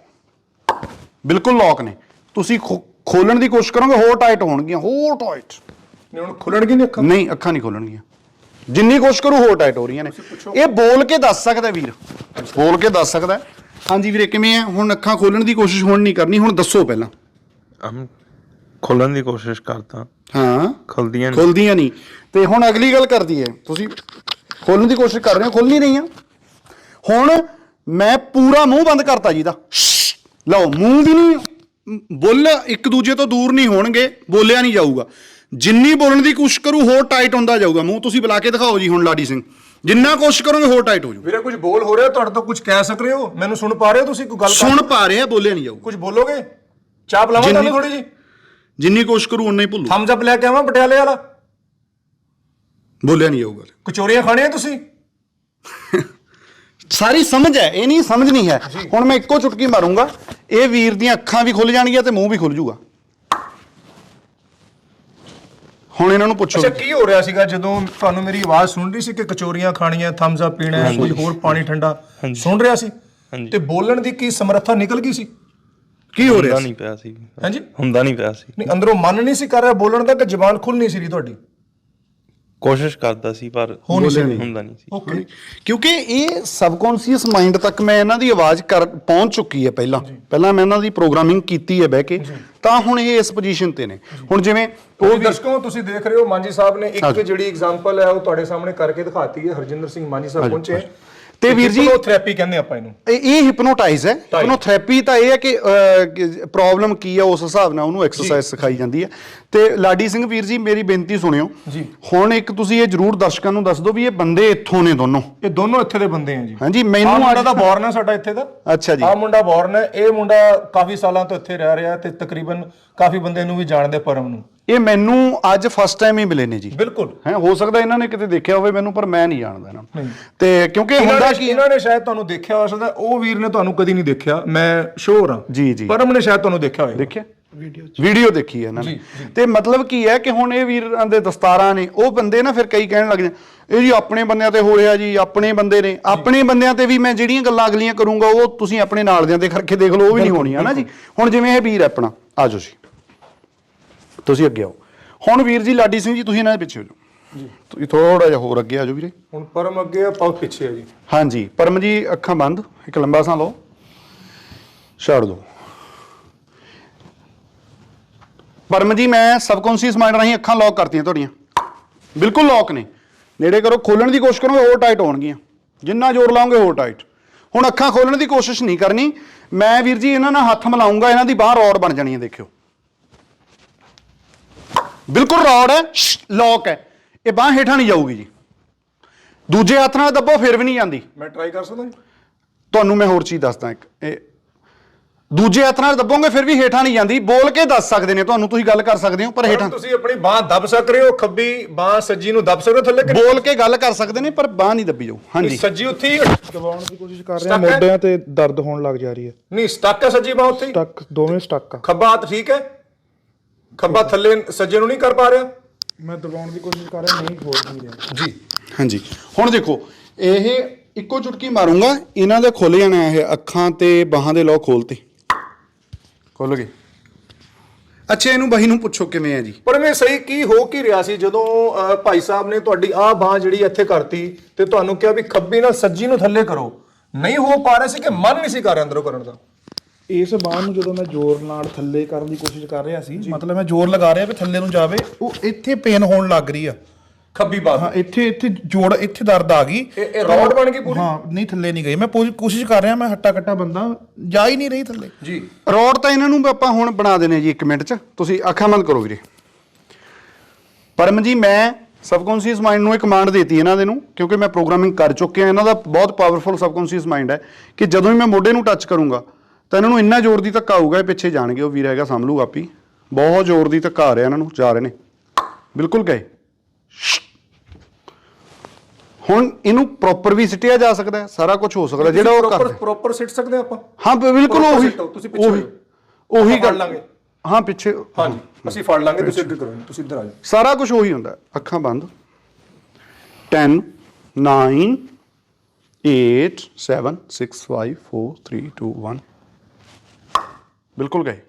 ਬਿਲਕੁਲ ਲੌਕ ਨੇ। ਤੁਸੀਂ ਖੋਲਣ ਦੀ ਕੋਸ਼ਿਸ਼ ਕਰੋਗੇ ਹੋਰ ਟਾਈਟ ਹੋਣਗੀਆਂ ਹੋਰ ਟਾਈਟ ਨਹੀਂ ਹੁਣ ਖੁੱਲਣਗੇ ਨਹੀਂ ਅੱਖਾਂ? ਨਹੀਂ ਅੱਖਾਂ ਨਹੀਂ ਖੋਲਣਗੀਆਂ। ਜਿੰਨੀ ਕੋਸ਼ਿਸ਼ ਕਰੂ ਹੋਰ ਟਾਈਟ ਹੋ ਰਹੀਆਂ ਨੇ। ਇਹ ਬੋਲ ਕੇ ਦੱਸ ਸਕਦਾ ਵੀਰ। ਬੋਲ ਕੇ ਦੱਸ ਸਕਦਾ। ਹਾਂਜੀ ਵੀਰੇ ਕਿਵੇਂ ਆ? ਹੁਣ ਅੱਖਾਂ ਖੋਲਣ ਦੀ ਕੋਸ਼ਿਸ਼ ਹੁਣ ਨਹੀਂ ਕਰਨੀ ਹੁਣ ਦੱਸੋ ਪਹਿਲਾਂ। ਹਮ ਖੋਲਣ ਦੀ ਕੋਸ਼ਿਸ਼ ਕਰਤਾ ਹਾਂ। ਖੁੱਲਦੀਆਂ ਨਹੀਂ। ਖੁੱਲਦੀਆਂ ਨਹੀਂ। ਤੇ ਹੁਣ ਅਗਲੀ ਗੱਲ ਕਰਦੀ ਹੈ। ਤੁਸੀਂ ਖੋਲਣ ਦੀ ਕੋਸ਼ਿਸ਼ ਕਰ ਰਹੇ ਹੋ ਖੁੱਲ ਨਹੀਂ ਰਹੀਆਂ ਹੁਣ ਮੈਂ ਪੂਰਾ ਮੂੰਹ ਬੰਦ ਕਰਤਾ ਜੀ ਦਾ। ਲਓ ਮੂੰਹ ਵੀ ਨਹੀਂ ਬੁੱਲ ਇੱਕ ਦੂਜੇ ਤੋਂ ਦੂਰ ਨਹੀਂ ਹੋਣਗੇ ਬੋਲਿਆ ਨਹੀਂ ਜਾਊਗਾ। ਜਿੰਨੀ ਬੋਲਣ ਦੀ ਕੋਸ਼ਿਸ਼ ਕਰੂ ਹੋਰ ਟਾਈਟ ਹੁੰਦਾ ਜਾਊਗਾ ਮੂੰਹ। ਤੁਸੀਂ ਬੁਲਾ ਕੇ ਦਿਖਾਓ ਜੀ ਹੁਣ ਲਾਡੀ ਸਿੰਘ। ਜਿੰਨਾ ਕੋਸ਼ਿਸ਼ ਕਰੋਗੇ ਹੋਰ ਟਾਈਟ ਹੋ ਜਾਊ। ਵੀਰੇ ਕੁਝ ਬੋਲ ਹੋ ਰਿਹਾ ਤੁਹਾਡੇ ਤੋਂ ਕੁਝ ਕਹਿ ਸਕ ਰਹੇ ਹੋ? ਮੈਨੂੰ ਸੁਣ ਪਾ ਰਹੇ ਹੋ ਤੁਸੀਂ? ਕੋਈ ਗੱਲ ਸੁਣ ਪਾ ਰਿਹਾ ਬੋਲਿਆ ਨਹੀਂ ਜਾਊਗਾ। ਕੁਝ ਬੋਲੋਗੇ? ਚਾਹ ਪਲਾਵਾਂ ਤੁਹਾਨੂੰ ਥੋੜੀ ਜੀ ਜਿੰਨੀ ਕੋਸ਼ਿਸ਼ ਕਰੂ ਉਨਾ ਹੀ ਭੁੱਲੂ। ਥਮਸ ਅਪ ਲੈ ਕੇ ਆਵਾਂ ਪਟਿਆਲੇ ਵਾਲਾ? ਬੋਲਿਆ ਨਹੀਂ ਜਾਊਗਾ। ਕਚੋਰੀਆਂ ਖਾਣੀਆਂ ਤੁਸੀਂ? ਸਾਰੀ ਸਮਝ ਹੈ ਇਹ ਨਹੀਂ ਸਮਝ ਨਹੀਂ ਹੈ। ਹੁਣ ਮੈਂ ਇੱਕੋ ਚੁਟਕੀ ਮਾਰੂੰਗਾ ਇਹ ਵੀਰ ਦੀਆਂ ਅੱਖਾਂ ਵੀ ਖੁੱਲ ਜਾਣਗੀਆਂ ਤੇ ਮੂੰਹ ਵੀ ਖੁੱਲ ਜਾਊਗਾ। ਹੁਣ ਇਹਨਾਂ ਨੂੰ ਪੁੱਛੋ ਅੱਛਾ ਕੀ ਹੋ ਰਿਹਾ ਸੀਗਾ ਜਦੋਂ ਤੁਹਾਨੂੰ ਮੇਰੀ ਆਵਾਜ਼ ਸੁਣ ਰਹੀ ਸੀ ਕਿ ਕਚੋਰੀਆਂ ਖਾਣੀਆਂ ਥਮਸ ਅਪ ਪੀਣਾ ਹੈ ਕੁਝ ਹੋਰ ਪਾਣੀ ਠੰਡਾ। ਸੁਣ ਰਿਹਾ ਸੀ। ਤੇ ਬੋਲਣ ਦੀ ਕੀ ਸਮਰੱਥਾ ਨਿਕਲ ਗਈ ਸੀ? ਕੀ ਹੋ ਰਿਹਾ ਹੁੰਦਾ ਸੀ? ਨਹੀਂ ਪਿਆ ਸੀ। ਹਾਂਜੀ। ਹੁੰਦਾ ਨਹੀਂ ਪਿਆ ਸੀ। ਨਹੀਂ ਅੰਦਰੋਂ ਮਨ ਨਹੀਂ ਸੀ ਕਰ ਰਿਹਾ ਬੋਲਣ ਦਾ ਕਿ ਜ਼ਬਾਨ ਖੁੱਲ ਨਹੀਂ ਸੀ ਰਹੀ ਤੁਹਾਡੀ? ਕੋਸ਼ਿਸ਼ ਕਰਦਾ ਸੀ ਪਰ ਹੋ ਨਹੀਂ। ਬੋਲਿਆ ਹੁੰਦਾ ਨਹੀਂ ਸੀ। ਓਕੇ। ਕਿਉਂਕਿ ਇਹ ਸਬਕੌਂਸ਼ੀਅਸ ਮਾਈਂਡ ਤੱਕ ਮੈਂ ਇਹਨਾਂ ਦੀ ਆਵਾਜ਼ ਕਰ ਪਹੁੰਚ ਚੁੱਕੀ ਹੈ ਪਹਿਲਾਂ। ਪਹਿਲਾਂ ਮੈਂ ਇਹਨਾਂ ਦੀ ਪ੍ਰੋਗਰਾਮਿੰਗ ਕੀਤੀ ਹੈ ਬਹਿ ਕੇ ਤਾਂ ਹੁਣ ਇਹ ਇਸ ਪੋਜੀਸ਼ਨ ਤੇ ਨੇ। ਹੁਣ ਜਿਵੇਂ ਉਹ ਦਰਸ਼ਕੋ ਤੁਸੀਂ ਦੇਖ ਰਹੇ ਹੋ ਮਾਂਜੀ ਸਾਹਿਬ ਨੇ ਇੱਕ। ਜਿਹੜੀ ਐਗਜ਼ਾਮਪਲ ਹੈ ਉਹ ਤੁਹਾਡੇ ਸਾਹਮਣੇ ਕਰਕੇ ਦਿਖਾਤੀ ਹੈ। ਹਰਜਿੰਦਰ ਸਿੰਘ ਮਾਂਜੀ ਸਾਹਿਬ ਪਹੁੰਚੇ ਹੈ। ਤੇ ਵੀਰ ਜੀ- ਥੈਰੇਪੀ ਕਹਿੰਦੇ ਆਪਾਂ ਇਹਨੂੰ। ਇਹ ਇਹ ਹਿਪਨੋਟਾਈਜ਼ ਹੈ। ਹਿਪਨੋਥੈਰੇਪੀ ਤਾਂ ਇਹ ਹੈ ਕਿ ਪ੍ਰੋਬਲਮ ਕੀ ਹੈ ਉਸ ਹਿਸਾਬ ਨਾਲ ਉਹਨੂੰ ਐਕਸਰਸਾਈਜ਼ ਸਿਖਾਈ ਜਾਂਦੀ ਹੈ। ਤੇ ਲਾਡੀ ਸਿੰਘ ਵੀਰ ਜੀ ਮੇਰੀ ਬੇਨਤੀ ਸੁਣਿਓ। ਜੀ। ਹੁਣ ਇੱਕ ਤੁਸੀਂ ਇਹ ਜਰੂਰ ਦਰਸ਼ਕਾਂ ਨੂੰ ਦੱਸ ਦਿਓ ਵੀ ਇਹ ਬੰਦੇ ਇੱਥੋਂ ਨੇ ਦੋਨੋਂ। ਇਹ ਦੋਨੋਂ ਇੱਥੇ ਦੇ ਬੰਦੇ ਆ ਜੀ। ਹਾਂਜੀ ਮੈਨੂੰ ਮੁੰਡਾ ਦਾ ਬੌਰਨ ਹੈ ਸਾਡਾ ਇੱਥੇ ਦਾ। ਅੱਛਾ ਜੀ। ਆਹ ਮੁੰਡਾ ਬੌਰਨ ਹੈ। ਇਹ ਮੁੰਡਾ ਕਾਫੀ ਸਾਲਾਂ ਤੋਂ ਇੱਥੇ ਰਹਿ ਰਿਹਾ ਤੇ ਤਕਰੀਬਨ ਕਾਫੀ ਬੰਦੇ ਨੂੰ ਵੀ ਜਾਣਦੇ ਪਰਮ ਨੂੰ। ਇਹ ਮੈਨੂੰ ਅੱਜ ਫਸਟ ਟਾਈਮ ਹੀ ਮਿਲੇ ਨੇ ਜੀ। ਬਿਲਕੁਲ। ਹੈ ਹੋ ਸਕਦਾ ਇਹਨਾਂ ਨੇ ਕਿਤੇ ਦੇਖਿਆ ਹੋਵੇ ਮੈਨੂੰ ਪਰ ਮੈਂ ਨਹੀਂ ਜਾਣਦਾ ਇਹਨਾਂ ਨੂੰ। ਤੇ ਕਿਉਂਕਿ ਹੁੰਦਾ ਕੀ ਇਹਨਾਂ ਨੇ ਸ਼ਾਇਦ ਤੁਹਾਨੂੰ ਦੇਖਿਆ ਹੋ ਸਕਦਾ ਉਹ ਵੀਰ ਨੇ ਤੁਹਾਨੂੰ ਕਦੀ ਨਹੀਂ ਦੇਖਿਆ। ਮੈਂ ਸ਼ੋਰ ਹਾਂ। ਜੀ, ਜੀ। ਪਰਮ ਨੇ ਸ਼ਾਇਦ ਤੁਹਾਨੂੰ ਦੇਖਿਆ ਹੋਵੇਗਾ ਦੇਖਿਆ? ਵੀਡੀਓ ਦੇਖੀ ਹੈ ਇਹਨਾਂ ਨੇ। ਜੀ, ਜੀ। ਤੇ ਮਤਲਬ ਕੀ ਹੈ ਕਿ ਹੁਣ ਇਹ ਵੀਰਾਂ ਦੇ ਦਸਤਾਰਾਂ ਨੇ ਉਹ ਬੰਦੇ ਨਾ ਫਿਰ ਕਈ ਕਹਿਣ ਲੱਗ ਜਾਂਦੇ ਇਹ ਜੀ ਆਪਣੇ ਬੰਦਿਆਂ ਤੇ ਹੋ ਰਿਹਾ ਜੀ ਆਪਣੇ ਬੰਦੇ ਨੇ ਆਪਣੇ ਬੰਦਿਆਂ ਤੇ ਵੀ ਮੈਂ ਜਿਹੜੀਆਂ ਗੱਲਾਂ ਅਗਲੀਆਂ ਕਰੂੰਗਾ ਉਹ ਤੁਸੀਂ ਆਪਣੇ ਨਾਲ ਦਿਆਂ ਦੇ ਕਰਕੇ ਦੇਖ ਲਓ ਉਹ ਵੀ ਨਹੀਂ ਹੋਣੀਆਂ ਨਾ ਜੀ? ਹੁਣ ਜਿਵੇਂ ਇਹ ਵੀਰ ਹੈ ਆਪਣਾ ਆਜੋ ਜੀ। ਤੁਸੀਂ ਅੱਗੇ ਆਓ। ਹੁਣ ਵੀਰ ਜੀ ਲਾਡੀ ਸਿੰਘ ਜੀ ਤੁਸੀਂ ਇਹਨਾਂ ਦੇ ਪਿੱਛੇ ਹੋ ਜਾਓ। ਤੁਸੀਂ ਥੋੜਾ ਜਿਹਾ ਹੋਰ ਅੱਗੇ ਆ ਜਾਓ ਵੀਰੇ। ਹੁਣ ਪਰਮ ਅੱਗੇ ਆ ਪਾਉ ਪਿੱਛੇ ਆ ਜੀ। ਹਾਂਜੀ ਪਰਮ ਜੀ ਅੱਖਾਂ ਬੰਦ ਇੱਕ ਲੰਬਾ ਸਾਹ ਲਓ। ਛੱਡ ਦਿਓ ਪਰਮ ਜੀ ਮੈਂ ਸਬਕੌਂਸ਼ੀਅਸ ਮਾਈਂਡ ਰਾਹੀਂ ਅੱਖਾਂ ਲੌਕ ਕਰਤੀਆਂ ਤੁਹਾਡੀਆਂ। ਬਿਲਕੁਲ ਲੌਕ ਨੇ। ਨੇੜੇ ਕਰੋ ਖੋਲਣ ਦੀ ਕੋਸ਼ਿਸ਼ ਕਰੋਗੇ ਹੋਰ ਟਾਈਟ ਹੋਣਗੀਆਂ। ਜਿੰਨਾ ਜ਼ੋਰ ਲਾਓਗੇ ਹੋਰ ਟਾਈਟ ਹੁਣ ਅੱਖਾਂ ਖੋਲਣ ਦੀ ਕੋਸ਼ਿਸ਼ ਨਹੀਂ ਕਰਨੀ। ਮੈਂ ਵੀਰ ਜੀ ਇਹਨਾਂ ਨਾਲ ਹੱਥ ਮਿਲਾਉਂਗਾ ਇਹਨਾਂ ਦੀ ਬਾਹ ਰੋਡ ਬਣ ਜਾਣੀ ਹੈ ਦੇਖਿਓ। ਬਿਲਕੁਲ ਰੋਡ ਹੈ ਲੌਕ ਹੈ। ਇਹ ਬਾਹ ਹੇਠਾਂ ਨਹੀਂ ਜਾਊਗੀ ਜੀ। ਦੂਜੇ ਹੱਥ ਨਾਲ ਦੱਬੋ ਫਿਰ ਵੀ ਨਹੀਂ ਜਾਂਦੀ। ਮੈਂ ਟਰਾਈ ਕਰ ਸਕਦਾ ਜੀ? ਤੁਹਾਨੂੰ ਮੈਂ ਹੋਰ ਚੀਜ਼ ਦੱਸਦਾ ਇੱਕ। ਇਹ ਦੂਜੇ ਹੱਥ ਨਾਲ ਦੱਬੋਗੇ ਫਿਰ ਵੀ ਹੇਠਾਂ ਨਹੀਂ ਜਾਂਦੀ। ਬੋਲ ਕੇ ਦੱਸ ਸਕਦੇ ਨੇ ਤੁਹਾਨੂੰ ਤੁਸੀਂ ਗੱਲ ਕਰ ਸਕਦੇ ਹੋ ਪਰ ਹੇਠਾਂ ਤੁਸੀਂ ਆਪਣੀ ਬਾਹ ਦੱਬ ਸਕ ਰਹੇ ਹੋ ਖੱਬੀ ਬਾਹ ਸੱਜੀ ਨੂੰ ਦੱਬ ਸਕਦੇ ਹੋ ਥੱਲੇ ਕਿ? ਬੋਲ ਕੇ ਗੱਲ ਕਰ ਸਕਦੇ ਨੇ ਪਰ ਬਾਹ ਨਹੀਂ ਦੱਬੀ ਜਾਊ। ਹਾਂਜੀ। ਸੱਜੀ ਉੱਥੇ ਹੀ ਦਬਾਉਣ ਦੀ ਕੋਸ਼ਿਸ਼ ਕਰ ਰਹੇ ਹਾਂ Stuck ਹੈ? ਮੋਢਿਆਂ ਤੇ ਦਰਦ ਹੋਣ ਲੱਗ ਜਾ ਰਹੀ ਹੈ। ਨਹੀਂ ਸਟਕ ਹੈ ਸੱਜੀ ਬਾਹ ਉੱਥੇ ਹੀ? ਸਟਕ ਦੋਵੇਂ ਸਟਕ ਆ। ਖੱਬਾ ਹੱਥ ਠੀਕ ਹੈ? ਖੱਬਾ ਥੱਲੇ ਸੱਜੇ ਨੂੰ ਨਹੀਂ ਕਰ ਪਾ ਰਿਹਾ? ਮੈਂ ਦਬਾਉਣ ਦੀ ਕੋਸ਼ਿਸ਼ ਕਰ ਰਿਹਾ ਨਹੀਂ ਹੋ ਨਹੀਂ ਰਿਹਾ। ਜੀ। ਹਾਂਜੀ। ਹੁਣ ਦੇਖੋ ਇਹ ਇੱਕੋ ਚੁਟਕੀ ਮਾਰੂੰਗਾ ਇਹਨਾਂ ਦੇ ਖੁੱਲ ਜਾਣਾ ਇਹ ਅੱਖਾਂ ਤੇ ਬਾਹਾਂ ਦੇ ਲੋ ਖੋਲਤੇ ਖੁੱਲ ਗਏ ਅੱਛਾ ਇਹਨੂੰ ਬਹੀ ਨੂੰ ਪੁੱਛੋ ਕਿਵੇਂ ਹੈ ਜੀ? ਪਰ ਮੈਂ ਸਹੀ ਕੀ ਹੋ ਕੀ ਰਿਹਾ ਸੀ ਜਦੋਂ ਅਹ, ਭਾਈ ਸਾਹਿਬ ਨੇ ਤੁਹਾਡੀ ਆਹ ਬਾਹ ਜਿਹੜੀ ਇੱਥੇ ਕਰਤੀ ਤੇ ਤੁਹਾਨੂੰ ਕਿਹਾ ਵੀ ਖੱਬੀ ਨਾਲ ਸੱਜੀ ਨੂੰ ਥੱਲੇ ਕਰੋ। ਨਹੀਂ ਹੋ ਪਾ ਰਿਹਾ ਸੀ ਕਿ ਮਨ ਨਹੀਂ ਸੀ ਕਰ ਰਿਹਾ ਅੰਦਰੋਂ ਕਰਨ ਦਾ? ਇਸ ਬਾਹ ਨੂੰ ਜਦੋਂ ਮੈਂ ਜ਼ੋਰ ਨਾਲ ਥੱਲੇ ਕਰਨ ਦੀ ਕੋਸ਼ਿਸ਼ ਕਰ ਰਿਹਾ ਸੀ ਮਤਲਬ ਮੈਂ ਜ਼ੋਰ ਲਗਾ ਰਿਹਾ ਵੀ ਥੱਲੇ ਨੂੰ ਜਾਵੇ ਉਹ ਇੱਥੇ ਪੇਨ ਹੋਣ ਲੱਗ ਰਹੀ ਆ। ਖੱਬੀ ਬਾਹ ਹਾਂ ਇੱਥੇ ਇੱਥੇ ਜੋੜ ਇੱਥੇ ਦਰਦ ਆ ਗਈ। ਇਹ- ਇਹ ਰੋਡ ਬਣ ਗਈ ਪੂਰੀ? ਹਾਂ ਨਹੀਂ ਥੱਲੇ ਨਹੀਂ ਗਈ। ਮੈਂ ਪੂਰੀ ਕੋਸ਼ਿਸ਼ ਕਰ ਰਿਹਾ ਮੈਂ ਹੱਟਾ ਕੱਟਾ ਬੰਦਾ ਜਾ ਹੀ ਨਹੀਂ ਰਹੀ ਥੱਲੇ। ਜੀ। ਰੋਡ ਤਾਂ ਇਹਨਾਂ ਨੂੰ ਆਪਾਂ ਹੁਣ ਬਣਾ ਦੇਣੇ ਜੀ 1 ਮਿੰਟ ਚ। ਤੁਸੀਂ ਅੱਖਾਂ ਬੰਦ ਕਰੋ ਵੀਰੇ। ਪਰਮ ਜੀ ਮੈਂ ਸਬਕੌਂਸ਼ੀਅਸ ਮਾਈਂਡ ਨੂੰ ਇੱਕ ਕਮਾਂਡ ਦਿੱਤੀ ਇਹਨਾਂ ਦੇ ਨੂੰ ਕਿਉਂਕਿ ਮੈਂ ਪ੍ਰੋਗਰਾਮਿੰਗ ਕਰ ਚੁੱਕਿਆ ਇਹਨਾਂ ਦਾ ਬਹੁਤ ਪਾਵਰਫੁਲ ਸਬਕੌਂਸ਼ੀਅਸ ਮਾਈਂਡ ਹੈ ਕਿ ਜਦੋਂ ਹੀ ਮੈਂ ਮੋਢੇ ਨੂੰ ਟੱਚ ਕਰੂੰਗਾ ਤਾਂ ਇਹਨਾਂ ਨੂੰ ਇੰਨਾ ਜ਼ੋਰ ਦੀ ਧੱਕਾ ਆਊਗਾ ਇਹ ਪਿੱਛੇ ਜਾਣਗੇ। ਉਹ ਵੀਰ ਹੈਗਾ ਸੰਭਲੂਗਾ ਆਪੀ। ਬਹੁਤ ਜ਼ੋਰ ਦੀ ਧੱਕਾ ਆ ਰਿਹਾ ਇਹਨਾਂ ਨੂੰ ਜਾ ਰਹੇ ਨੇ। ਬਿਲਕੁਲ ਗਏ। ਹੁਣ ਇਹਨੂੰ ਪ੍ਰੋਪਰ ਵੀ ਸਿੱਟਿਆ ਜਾ ਸਕਦਾ ਹੈ ਸਾਰਾ ਕੁਝ ਹੋ ਸਕਦਾ ਜਿਹੜਾ ਉਹ ਪ੍ਰੋਪਰ ਕਰਦੇ ਪ੍ਰੋਪਰ ਸਿੱਟ ਸਕਦੇ ਆਪਾਂ? ਹਾਂ ਬਿਲਕੁਲ ਉਹੀ ਤੁਸੀਂ ਪਿੱਛੇ ਉਹੀ ਹੋ ਉਹੀ ਗੱਲ। ਲਾਂਗੇ। ਹਾਂ ਪਿੱਛੇ ਹਾਂਜੀ ਅਸੀਂ ਫੜ ਲਾਂਗੇ ਤੁਸੀਂ ਅੱਗੇ ਕਰੋ ਤੁਸੀਂ ਇੱਧਰ ਆ ਜਾਓ। ਸਾਰਾ ਕੁਝ ਉਹੀ ਹੁੰਦਾ। ਅੱਖਾਂ ਬੰਦ। 10 9 8 7 6 5 4 3 2 1 ਬਿਲਕੁਲ ਗਏ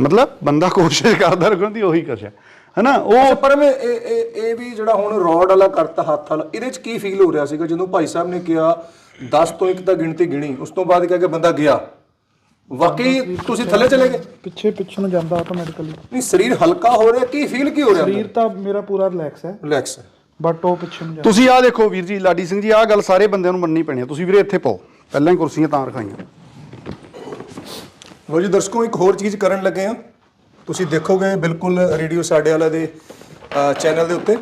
ਮਤਲਬ ਬੰਦਾ ਕੋਸ਼ਿਸ਼ ਕਰਦਾ ਰੱਖਣ ਦੀ ਉਹੀ ਕਸ਼ਾ ਹੈਨਾ? ਉਹ ਪਰ ਮੈਂ ਇਹ ਇਹ ਇਹ ਵੀ ਜਿਹੜਾ ਹੁਣ ਰੋਡ ਵਾਲਾ ਕਰਤਾ ਹੱਥ ਵਾਲਾ ਇਹਦੇ ਚ ਕੀ ਫੀਲ ਹੋ ਰਿਹਾ ਸੀਗਾ ਜਦੋਂ ਭਾਈ ਸਾਹਿਬ ਨੇ ਕਿਹਾ 10 ਤੋਂ 1 ਤੱਕ ਗਿਣਤੀ ਗਿਣੀ ਉਸ ਤੋਂ ਬਾਅਦ ਕਿਹਾ ਕਿ ਬੰਦਾ ਗਿਆ। ਵਾਕਈ ਤੁਸੀਂ ਥੱਲੇ ਚਲੇ ਗਏ? ਪਿੱਛੇ ਪਿੱਛੇ ਨੂੰ ਜਾਂਦਾ ਆਟੋਮੈਟਿਕਲੀ ਨਹੀਂ ਸਰੀਰ ਹਲਕਾ ਹੋ ਰਿਹਾ ਕੀ ਫੀਲ ਕੀ ਹੋ ਰਿਹਾ ਸਰੀਰ ਤਾਂ ਮੇਰਾ ਪੂਰਾ ਰਿਲੈਕਸ ਹੈ। ਰਿਲੈਕਸ ਬਟ ਉਹ ਪਿੱਛੇ ਨੂੰ ਜਾਂਦਾ। ਤੁਸੀਂ ਆਹ ਦੇਖੋ ਵੀਰ ਜੀ ਲਾਡੀ ਸਿੰਘ ਜੀ ਆਹ ਗੱਲ ਸਾਰੇ ਬੰਦਿਆਂ ਨੂੰ ਮੰਨਣੀ ਪੈਣੀ ਹੈ। ਤੁਸੀਂ ਵੀਰੇ ਇੱਥੇ ਪਾਓ। ਪਹਿਲਾਂ ਹੀ ਕੁਰਸੀਆਂ ਤਾਂ ਰਖਾਈਆਂ। ਲੋ ਜੀ ਦਰਸ਼ਕੋ ਇੱਕ ਹੋਰ ਚੀਜ਼ ਕਰਨ ਲੱਗੇ ਆ ਤੁਸੀਂ ਦੇਖੋਗੇ ਬਿਲਕੁਲ ਰੇਡੀਓ ਸਾਡੇ ਵਾਲਾ ਦੇ ਚੈਨਲ ਦੇ ਉੱਤੇ।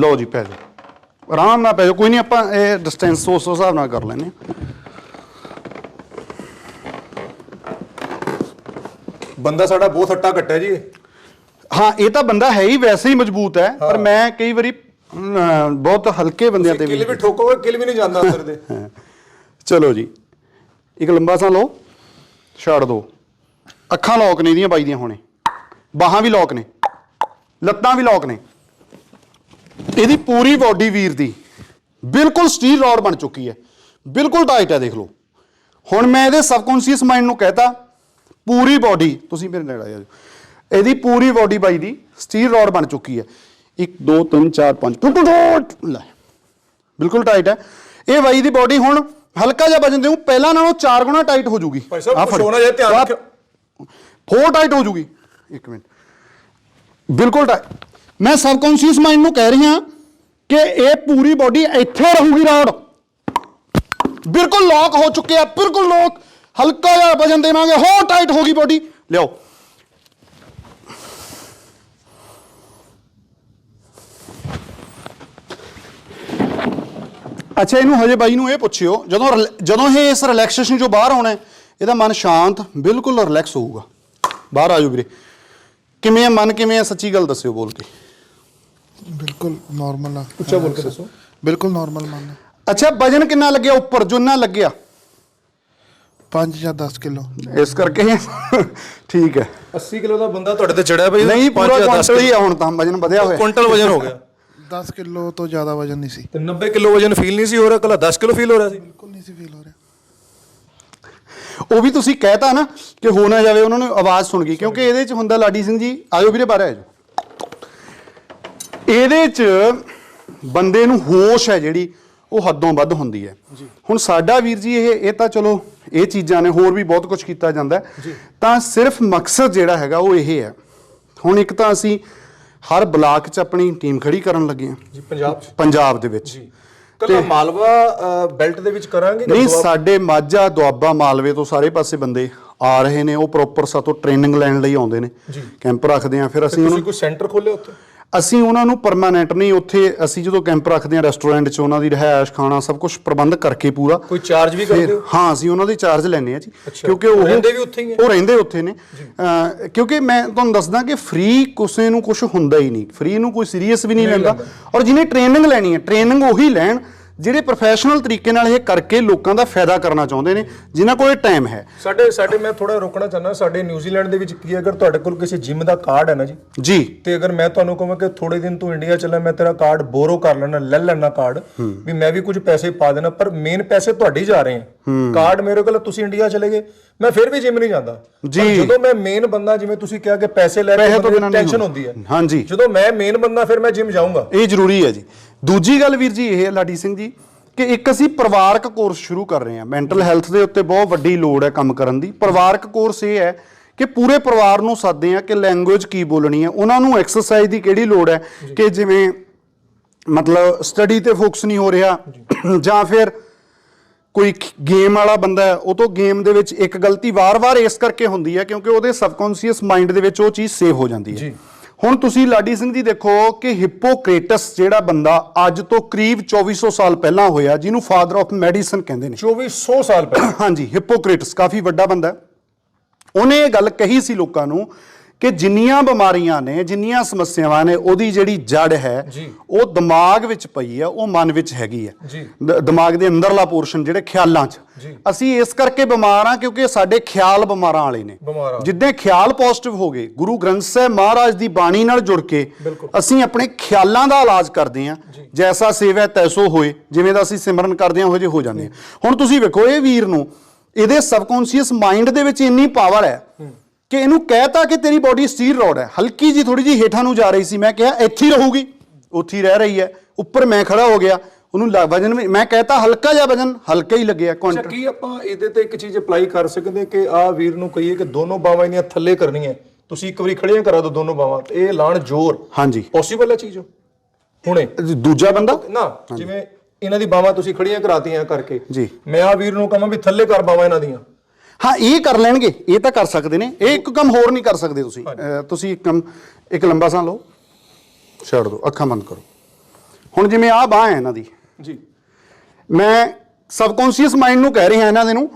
ਲਓ ਜੀ ਪੈ ਜਾਓ। ਆਰਾਮ ਨਾਲ ਪੈ ਜਾਓ ਕੋਈ ਨਹੀਂ ਆਪਾਂ ਇਹ ਡਿਸਟੈਂਸ ਉਸ ਹਿਸਾਬ ਨਾਲ ਕਰ ਹਾਂ। ਬੰਦਾ ਸਾਡਾ ਬਹੁਤ ਹੱਟਾ ਕੱਟਿਆ ਜੀ। ਹਾਂ ਇਹ ਤਾਂ ਬੰਦਾ ਹੈ ਹੀ ਵੈਸੇ ਹੀ ਮਜ਼ਬੂਤ ਹੈ ਪਰ ਮੈਂ ਕਈ ਵਾਰੀ ਬਹੁਤ ਹਲਕੇ ਬੰਦਿਆਂ ਤੇ ਕਿਲ ਵੀ ਵੀ ਠੋਕੋਗੇ ਕਿਲ ਵੀ ਨਹੀਂ ਜਾਂਦਾ ਅੰਦਰ ਦੇ। ਚਲੋ ਜੀ ਇੱਕ ਲੰਬਾ ਸਾਹ ਲਓ ਛੱਡ ਦਿਓ ਅੱਖਾਂ ਲੌਕ ਨੇ ਇਹਦੀਆਂ ਬਾਈ ਦੀਆਂ ਹੁਣੇ। ਬਾਹਾਂ ਵੀ ਲੌਕ ਨੇ ਲੱਤਾਂ ਵੀ ਲੌਕ ਨੇ। ਇਹਦੀ ਪੂਰੀ ਬਾਡੀ ਵੀਰ ਦੀ ਬਿਲਕੁਲ ਸਟੀਲ ਰੋਡ ਬਣ ਚੁੱਕੀ ਹੈ। ਬਿਲਕੁਲ ਟਾਈਟ ਹੈ ਦੇਖ ਲਓ। ਹੁਣ ਮੈਂ ਇਹਦੇ ਸਬਕੌਂਸ਼ੀਅਸ ਮਾਈਂਡ ਨੂੰ ਕਹਤਾ ਪੂਰੀ ਬਾਡੀ ਤੁਸੀਂ ਮੇਰੇ ਨਾਲ ਆ ਜਾਓ। ਇਹਦੀ ਪੂਰੀ ਬਾਡੀ ਬਾਈ ਦੀ ਸਟੀਲ ਰੋਡ ਬਣ ਚੁੱਕੀ ਹੈ। 1 2 3 4 5 ਟੁੱਟ ਟੁੱਟ ਲੈ। ਬਿਲਕੁਲ ਟਾਈਟ ਹੈ। ਇਹ ਬਾਈ ਦੀ ਬਾਡੀ ਹੁਣ ਹਲਕਾ ਜਿਹਾ ਵਜਨ ਦੇਉ ਪਹਿਲਾਂ ਨਾਲੋਂ 4 ਗੁਣਾ ਟਾਈਟ ਹੋ ਜੂਗੀ। ਭਾਈ ਸਾਹਿਬ, ਆਹ ਕੁਛ ਫੜੋ। ਹੋਣਾ ਜੇ ਧਿਆਨ ਆਹ ਰੱਖਿਓ। ਫੋਰ ਟਾਈਟ ਹੋ ਜੂਗੀ। ਇੱਕ ਮਿੰਟ। ਬਿਲਕੁਲ ਟਾਈਟ ਮੈਂ ਸਬਕੌਂਸ਼ੀਅਸ ਮਾਈਂਡ ਨੂੰ ਕਹਿ ਰਹੀ ਹਾਂ ਕਿ ਇਹ ਪੂਰੀ ਬਾਡੀ ਇੱਥੇ ਰਹੂਗੀ ਰੌਡ ਬਿਲਕੁਲ ਲੌਕ ਹੋ ਚੁੱਕੇ ਆ ਬਿਲਕੁਲ ਲੌਕ ਹਲਕਾ ਜਿਹਾ ਵਜਨ ਦੇਵਾਂਗੇ ਹੋਰ ਟਾਈਟ ਹੋ ਗਈ ਬਾਡੀ ਲਿਆਓ। ਅੱਛਾ ਇਹਨੂੰ ਹਜੇ ਬਾਈ ਨੂੰ ਇਹ ਪੁੱਛਿਓ ਜਦੋਂ ਜਦੋਂ ਇਹ ਇਸ ਰਿਲੈਕਸੇਸ਼ਨ ਚੋਂ ਬਾਹਰ ਆਉਣਾ ਹੈ, ਇਹਦਾ ਮਨ ਸ਼ਾਂਤ ਬਿਲਕੁਲ ਰਿਲੈਕਸ ਹੋਊਗਾ। ਬਾਹਰ ਆਜੋ ਵੀਰੇ। ਕਿਵੇਂ ਹੈ ਮਨ ਕਿਵੇਂ ਹੈ ਸੱਚੀ ਗੱਲ ਦੱਸਿਓ ਬੋਲ ਕੇ। ਬਿਲਕੁਲ ਨਾਰਮਲ ਆ। ਉੱਚਾ ਬੋਲ ਕੇ ਦੱਸੋ। ਬਿਲਕੁਲ ਨਾਰਮਲ ਮੰਨ ਅੱਛਾ ਵਜਨ ਕਿੰਨਾ ਲੱਗਿਆ? ਉੱਪਰ ਜਿੰਨਾ ਲੱਗਿਆ? 5 ਜਾਂ 10 ਕਿਲੋ। ਇਸ ਕਰਕੇ ਠੀਕ ਹੈ। 80 ਕਿਲੋ ਦਾ ਬੰਦਾ ਤੁਹਾਡੇ ਤੇ ਚੜਿਆ ਬਈ। ਨਹੀਂ ਪੂਰਾ ਕੁਇੰਟਲ ਹੀ ਆ ਹੁਣ ਤਾਂ ਵਜਨ ਵਧਿਆ ਹੋਇਆ। ਕੁਇੰਟਲ ਵਜਨ ਹੋ ਗਿਆ। 10 ਕਿਲੋ ਤੋਂ ਜ਼ਿਆਦਾ ਵਜਨ ਨਹੀਂ ਸੀ। ਤੇ 90 ਕਿਲੋ ਵਜਨ ਫੀਲ ਨਹੀਂ ਸੀ ਹੋ ਰਿਹਾ? ਕੱਲਾ 10 ਕਿਲੋ ਫੀਲ ਹੋ ਰਿਹਾ ਸੀ। ਬਿਲਕੁਲ ਨਹੀਂ ਸੀ ਫੀਲ ਹੋ ਰਿਹਾ। ਉਹ ਵੀ ਤੁਸੀਂ ਕਹਿਤਾ ਨਾ ਕਿ ਹੋ ਨਾ ਜਾਵੇ ਉਹਨਾਂ ਨੂੰ ਆਵਾਜ਼ ਸੁਣ ਗਈ। ਕਿਉਂਕਿ ਇਹਦੇ ਚ ਹੁੰਦਾ ਲਾਡੀ ਸਿੰਘ ਜੀ ਆਜੋ ਵੀਰੇ ਬਾਹਰ ਆਜੋ ਇਹਦੇ 'ਚ ਬੰਦੇ ਨੂੰ ਹੋਸ਼ ਹੈ ਜਿਹੜੀ ਉਹ ਹੱਦੋਂ ਵੱਧ ਹੁੰਦੀ ਹੈ। ਹੁਣ ਸਾਡਾ ਵੀਰ ਜੀ ਇਹ ਇਹ ਤਾਂ ਚਲੋ ਇਹ ਚੀਜ਼ਾਂ ਨੇ ਹੋਰ ਵੀ ਬਹੁਤ ਕੁਝ ਕੀਤਾ ਜਾਂਦਾ। ਤਾਂ ਸਿਰਫ ਮਕਸਦ ਜਿਹੜਾ ਹੈਗਾ ਉਹ ਇਹ ਹੈ। ਹੁਣ ਇੱਕ ਤਾਂ ਅਸੀਂ ਹਰ ਬਲਾਕ 'ਚ ਆਪਣੀ ਟੀਮ ਖੜੀ ਕਰਨ ਲੱਗੇ ਹਾਂ। ਜੀ ਪੰਜਾਬ 'ਚ। ਪੰਜਾਬ ਦੇ ਵਿੱਚ। ਕੱਲਾ ਮਾਲਵਾ ਬੈਲਟ ਦੇ ਵਿੱਚ ਕਰਾਂਗੇ ਨਹੀਂ ਸਾਡੇ ਮਾਝਾ ਦੁਆਬਾ ਮਾਲਵੇ ਤੋਂ ਸਾਰੇ ਪਾਸੇ ਬੰਦੇ ਆ ਰਹੇ ਨੇ ਉਹ ਪ੍ਰੋਪਰ ਸਾਤੋਂ ਟ੍ਰੇਨਿੰਗ ਲੈਣ ਲਈ ਆਉਂਦੇ ਨੇ। ਕੈਂਪ ਰੱਖਦੇ ਆ ਫਿਰ ਅਸੀਂ ਤੁਸੀਂ ਕੋਈ ਸੈਂਟਰ ਖੋਲੇ ਉੱਥੇ? ਅਸੀਂ ਉਹਨਾਂ ਨੂੰ ਪਰਮਾਨੈਂਟ ਨਹੀਂ ਉੱਥੇ ਅਸੀਂ ਜਦੋਂ ਕੈਂਪ ਰੱਖਦੇ ਹਾਂ ਰੈਸਟੋਰੈਂਟ 'ਚ ਉਹਨਾਂ ਦੀ ਰਹਿائش ਖਾਣਾ ਸਭ ਕੁਝ ਪ੍ਰਬੰਧ ਕਰਕੇ ਪੂਰਾ। ਕੋਈ ਚਾਰਜ ਵੀ ਕਰਦੇ ਹੋ? ਹਾਂ ਅਸੀਂ ਉਹਨਾਂ ਦੇ ਚਾਰਜ ਲੈਂਦੇ ਆ ਜੀ। ਕਿਉਂਕਿ ਉਹ ਰਹਿੰਦੇ ਵੀ ਉੱਥੇ ਹੀ ਆ ਉਹ ਰਹਿੰਦੇ ਉੱਥੇ ਨੇ। ਕਿਉਂਕਿ ਮੈਂ ਤੁਹਾਨੂੰ ਦੱਸਦਾ ਕਿ ਫ੍ਰੀ ਕਿਸੇ ਨੂੰ ਕੁਝ ਹੁੰਦਾ ਹੀ ਨਹੀਂ। ਫ੍ਰੀ ਨੂੰ ਕੋਈ ਸੀਰੀਅਸ ਵੀ ਨਹੀਂ ਲੈਂਦਾ। ਔਰ ਜਿਹਨੇ ਟ੍ਰੇਨਿੰਗ ਲੈਣੀ ਹੈ ਟ੍ਰੇਨਿੰਗ ਉਹੀ ਲੈਣ। ਜਿਹੜੇ ਪ੍ਰੋਫੈਸ਼ਨਲ ਤਰੀਕੇ ਨਾਲ ਇਹ ਕਰਕੇ ਲੋਕਾਂ ਦਾ ਫਾਇਦਾ ਕਰਨਾ ਚਾਹੁੰਦੇ ਨੇ ਜਿਨ੍ਹਾਂ ਕੋਲ ਟਾਈਮ ਹੈ। ਸਾਡੇ ਸਾਡੇ ਮੈਂ ਥੋੜਾ ਰੋਕਣਾ ਚਾਹੁੰਦਾ ਸਾਡੇ ਨਿਊਜ਼ੀਲੈਂਡ ਦੇ ਵਿੱਚ ਕੀ ਹੈ, ਅਗਰ ਤੁਹਾਡੇ ਕੋਲ ਕਿਸੇ ਜਿਮ ਦਾ ਕਾਰਡ ਹੈ ਨਾ ਜੀ ਜੀ। ਤੇ ਅਗਰ ਮੈਂ ਤੁਹਾਨੂੰ ਕਹਾਂ ਕਿ ਥੋੜੇ ਦਿਨ ਤੂੰ ਇੰਡੀਆ ਚੱਲਾ ਮੈਂ ਤੇਰਾ ਕਾਰਡ ਬੋਰੋ ਕਰ ਲੈਣਾ ਲੈ ਲੈਣਾ ਕਾਰਡ ਵੀ ਮੈਂ ਵੀ ਕੁਝ ਪੈਸੇ ਪਾ ਦੇਣਾ ਪਰ ਮੇਨ ਪੈਸੇ ਤੁਹਾਡੇ ਜਾ ਰਹੇ ਆ ਕਾਰਡ ਮੇਰੇ ਕੋਲ ਤੁਸੀਂ ਇੰਡੀਆ ਚਲੇ ਗਏ ਮੈਂ ਫਿਰ ਵੀ ਜਿਮ ਨਹੀਂ ਜਾਂਦਾ। ਜੀ। ਜਦੋਂ ਮੈਂ ਮੇਨ ਬੰਦਾ ਜਿਵੇਂ ਤੁਸੀਂ ਕਿਹਾ ਕਿ ਪੈਸੇ ਲੈ ਕੇ ਟੈਨਸ਼ਨ। ਹੁੰਦੀ। ਹੈ। ਹਾਂਜੀ। ਜਦੋਂ ਮੈਂ ਮੇਨ ਬੰਦਾ ਫਿਰ ਮੈਂ ਜਿਮ ਜਾਊਂਗਾ। ਇਹ ਜ਼ਰੂਰੀ ਹੈ ਜੀ। ਦੂਜੀ ਗੱਲ ਵੀਰ ਜੀ ਇਹ ਹੈ ਲਾਡੀ ਸਿੰਘ ਜੀ ਕਿ ਇੱਕ ਅਸੀਂ ਪਰਿਵਾਰਕ ਕੋਰਸ ਸ਼ੁਰੂ ਕਰ ਰਹੇ ਹਾਂ। ਮੈਂਟਲ ਹੈਲਥ ਦੇ ਉੱਤੇ ਬਹੁਤ ਵੱਡੀ ਲੋੜ ਹੈ ਕੰਮ ਕਰਨ ਦੀ। ਪਰਿਵਾਰਕ ਕੋਰਸ ਇਹ ਹੈ ਕਿ ਪੂਰੇ ਪਰਿਵਾਰ ਨੂੰ ਸਾਦੇ ਆ ਕਿ ਲੈਂਗੁਏਜ ਕੀ ਬੋਲਣੀ ਹੈ। ਉਹਨਾਂ ਨੂੰ ਐਕਸਰਸਾਈਜ਼ ਦੀ ਕਿਹੜੀ ਲੋੜ ਹੈ ਕਿ ਜਿਵੇਂ ਮਤਲਬ ਸਟੱਡੀ ਤੇ ਫੋਕਸ ਨਹੀਂ ਹੋ ਰਿਹਾ ਜਾਂ। ਫਿਰ ਕੋਈ ਗੇਮ ਵਾਲਾ ਬੰਦਾ ਹੈ ਉਹ ਤੋਂ ਗੇਮ ਦੇ ਵਿੱਚ ਇੱਕ ਗਲਤੀ ਵਾਰ-ਵਾਰ ਇਸ ਕਰਕੇ ਹੁੰਦੀ ਹੈ ਕਿਉਂਕਿ ਉਹਦੇ ਸਬਕੌਂਸ਼ੀਅਸ ਮਾਈਂਡ ਦੇ ਵਿੱਚ ਉਹ ਚੀਜ਼ ਸੇਵ ਹੋ ਜਾਂਦੀ ਹੈ। ਜੀ। ਹੁਣ ਤੁਸੀਂ ਲਾਡੀ ਸਿੰਘ ਜੀ ਦੇਖੋ ਕਿ ਹਿਪੋਕ੍ਰੇਟਸ ਜਿਹੜਾ ਬੰਦਾ ਅੱਜ ਤੋਂ ਕਰੀਬ 2400 ਸਾਲ ਪਹਿਲਾਂ ਹੋਇਆ ਜਿਹਨੂੰ ਫਾਦਰ ਆਫ ਮੈਡੀਸਨ ਕਹਿੰਦੇ ਨੇ 2400 ਸਾਲ ਪਹਿਲਾਂ ਹਾਂਜੀ ਹਿਪੋਕ੍ਰੇਟਸ ਕਾਫੀ ਵੱਡਾ ਬੰਦਾ। ਉਹਨੇ ਇਹ ਗੱਲ ਕਹੀ ਸੀ ਲੋਕਾਂ ਨੂੰ ਕਿ ਜਿੰਨੀਆਂ ਬਿਮਾਰੀਆਂ ਨੇ ਜਿੰਨੀਆਂ ਸਮੱਸਿਆਵਾਂ ਨੇ ਉਹਦੀ ਜਿਹੜੀ ਜੜ ਹੈ। ਉਹ ਦਿਮਾਗ ਵਿੱਚ ਪਈ ਹੈ ਉਹ ਮਨ ਵਿੱਚ ਹੈਗੀ ਹੈ। ਦਿਮਾਗ ਦੇ ਅੰਦਰਲਾ ਪੋਰਸ਼ਨ ਜਿਹੜੇ ਖਿਆਲਾਂ 'ਚ। ਅਸੀਂ ਇਸ ਕਰਕੇ ਬਿਮਾਰ ਆ ਕਿਉਂਕਿ ਸਾਡੇ ਖਿਆਲ ਬਿਮਾਰਾਂ ਵਾਲੇ ਨੇ। ਜਿੱਦਾਂ ਖਿਆਲ ਪੋਜ਼ਿਟਿਵ ਹੋ ਗਏ ਗੁਰੂ ਗ੍ਰੰਥ ਸਾਹਿਬ ਮਹਾਰਾਜ ਦੀ ਬਾਣੀ ਨਾਲ ਜੁੜ ਕੇ। ਅਸੀਂ ਆਪਣੇ ਖਿਆਲਾਂ ਦਾ ਇਲਾਜ ਕਰਦੇ ਹਾਂ। ਜੈਸਾ ਸੇਵੈ ਤੈਸੋ ਹੋਏ ਜਿਵੇਂ ਦਾ ਅਸੀਂ ਸਿਮਰਨ ਕਰਦੇ ਹਾਂ ਉਹ ਜੇ ਹੋ ਜਾਂਦੇ ਹਾਂ ਹੁਣ ਤੁਸੀਂ ਵੇਖੋ ਇਹ ਵੀਰ ਨੂੰ ਇਹਦੇ ਸਬਕੌਂਸ਼ੀਅਸ ਮਾਈਂਡ ਦੇ ਵਿੱਚ ਇੰਨੀ ਪਾਵਰ ਹੈ। ਕਿ ਇਹਨੂੰ ਕਹਿਤਾ ਕਿ ਤੇਰੀ ਬਾਡੀ ਸਟੀਲ ਰੋਡ ਹੈ। ਹਲਕੀ ਜੀ ਥੋੜੀ ਜੀ ਹੇਠਾਂ ਨੂੰ ਜਾ ਰਹੀ ਸੀ। ਮੈਂ ਕਿਹਾ ਇੱਥੇ ਹੀ ਰਹੂਗੀ। ਉੱਥੇ ਹੀ ਰਹਿ ਰਹੀ ਹੈ। ਉੱਪਰ ਮੈਂ ਖੜਾ ਹੋ ਗਿਆ। ਉਹਨੂੰ ਵਜਨ ਮੈਂ ਕਹਿਤਾ ਹਲਕਾ ਜਿਹਾ ਵਜਨ ਹਲਕਾ ਹੀ ਲੱਗਿਆ ਕੁਆਂਟਰ ਕੀ ਆਪਾਂ ਇਹਦੇ ਤੇ ਇੱਕ ਚੀਜ਼ ਅਪਲਾਈ ਕਰ ਸਕਦੇ ਕਿ ਆ ਵੀਰ ਨੂੰ ਕਹੀਏ ਕਿ ਦੋਨੋਂ ਬਾਹਾਂ ਇਹਦੀਆਂ ਥੱਲੇ ਕਰਨੀਆਂ। ਤੁਸੀਂ ਇੱਕ ਵਾਰੀ ਖੜੀਆਂ ਕਰਾ ਦਿਓ ਦੋਨੋਂ ਬਾਹਾਂ। ਇਹ ਲਾਣ ਜ਼ੋਰ। ਹਾਂਜੀ। ਪੋਸੀਬਲ ਹੈ ਚੀਜ਼? ਹੁਣੇ। ਦੂਜਾ ਬੰਦਾ? ਨਾ ਜਿਵੇਂ ਇਹਨਾਂ ਦੀ ਬਾਹਾਂ ਤੁਸੀਂ ਖੜੀਆਂ ਕਰਾਤੀਆਂ ਕਰਕੇ। ਜੀ। ਮੈਂ ਆ ਵੀਰ ਨੂੰ ਕਹਾਂ ਵੀ ਥੱਲੇ ਕਰ ਬਾਹਾਂ ਇਹਨਾਂ ਦੀਆਂ। ਹਾਂ ਇਹ ਕਰ ਲੈਣਗੇ ਇਹ ਤਾਂ ਕਰ ਸਕਦੇ ਨੇ। ਇਹ ਇੱਕ ਕੰਮ ਹੋਰ ਨਹੀਂ ਕਰ ਸਕਦੇ ਤੁਸੀਂ। ਅਹ ਤੁਸੀਂ ਇੱਕ ਕੰਮ ਇੱਕ ਲੰਬਾ ਸਾਹ ਲਓ। ਛੱਡ ਦਿਓ। ਅੱਖਾਂ ਬੰਦ ਕਰੋ। ਹੁਣ ਜਿਵੇਂ ਆਹ ਬਾਹ ਹੈ ਇਹਨਾਂ ਦੀ। ਜੀ। ਮੈਂ ਸਬਕੌਂਸ਼ੀਅਸ ਮਾਈਂਡ ਨੂੰ ਕਹਿ ਰਿਹਾ ਇਹਨਾਂ ਦੇ ਨੂੰ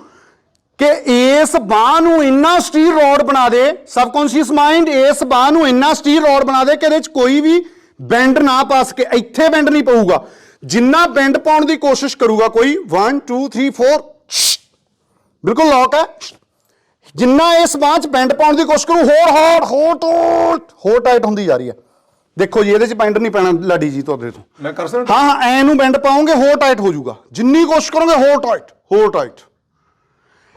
ਕਿ ਇਸ ਬਾਹ ਨੂੰ ਇੰਨਾ ਸਟੀਲ ਰੋਡ ਬਣਾ ਦੇ ਸਬਕੌਂਸ਼ੀਅਸ ਮਾਈਂਡ ਇਸ ਬਾਹ ਨੂੰ ਇੰਨਾ ਸਟੀਲ ਰੋਡ ਬਣਾ ਦੇ ਕਿ ਇਹਦੇ ਵਿੱਚ ਕੋਈ ਵੀ ਬੈਂਡ ਨਾ ਪਾ ਸਕੇ ਇੱਥੇ ਬੈਂਡ ਨਹੀਂ ਪਊਗਾ। ਜਿੰਨਾ ਬੈਂਡ ਪਾਉਣ ਦੀ ਕੋਸ਼ਿਸ਼ ਕਰੂਗਾ ਕੋਈ 1 2 3 4 ਬਿਲਕੁਲ ਲੌਕ ਹੈ। ਜਿੰਨਾ ਇਸ ਬਾਂਹ 'ਚ ਬੈਂਡ ਪਾਉਣ ਦੀ ਕੋਸ਼ਿਸ਼ ਕਰੂ ਹੋਰ ਹੋਰ ਹੋਰ ਟਾਈਟ ਹੋਰ ਟਾਈਟ ਹੁੰਦੀ ਜਾ ਰਹੀ ਹੈ। ਦੇਖੋ ਜੀ ਇਹਦੇ 'ਚ ਬੈਂਡ ਨਹੀਂ ਪੈਣਾ ਲਾਡੀ ਜੀ ਤੁਹਾਡੇ ਤੋਂ। ਮੈਂ ਕਰ ਸਕਦਾ? ਹਾਂ ਹਾਂ ਐ ਨੂੰ ਬੈਂਡ ਪਾਉਂਗੇ ਹੋਰ ਟਾਈਟ ਹੋ ਜਾਊਗਾ। ਜਿੰਨੀ ਕੋਸ਼ਿਸ਼ ਕਰੋਗੇ ਹੋਰ ਟਾਈਟ ਹੋਰ ਟਾਈਟ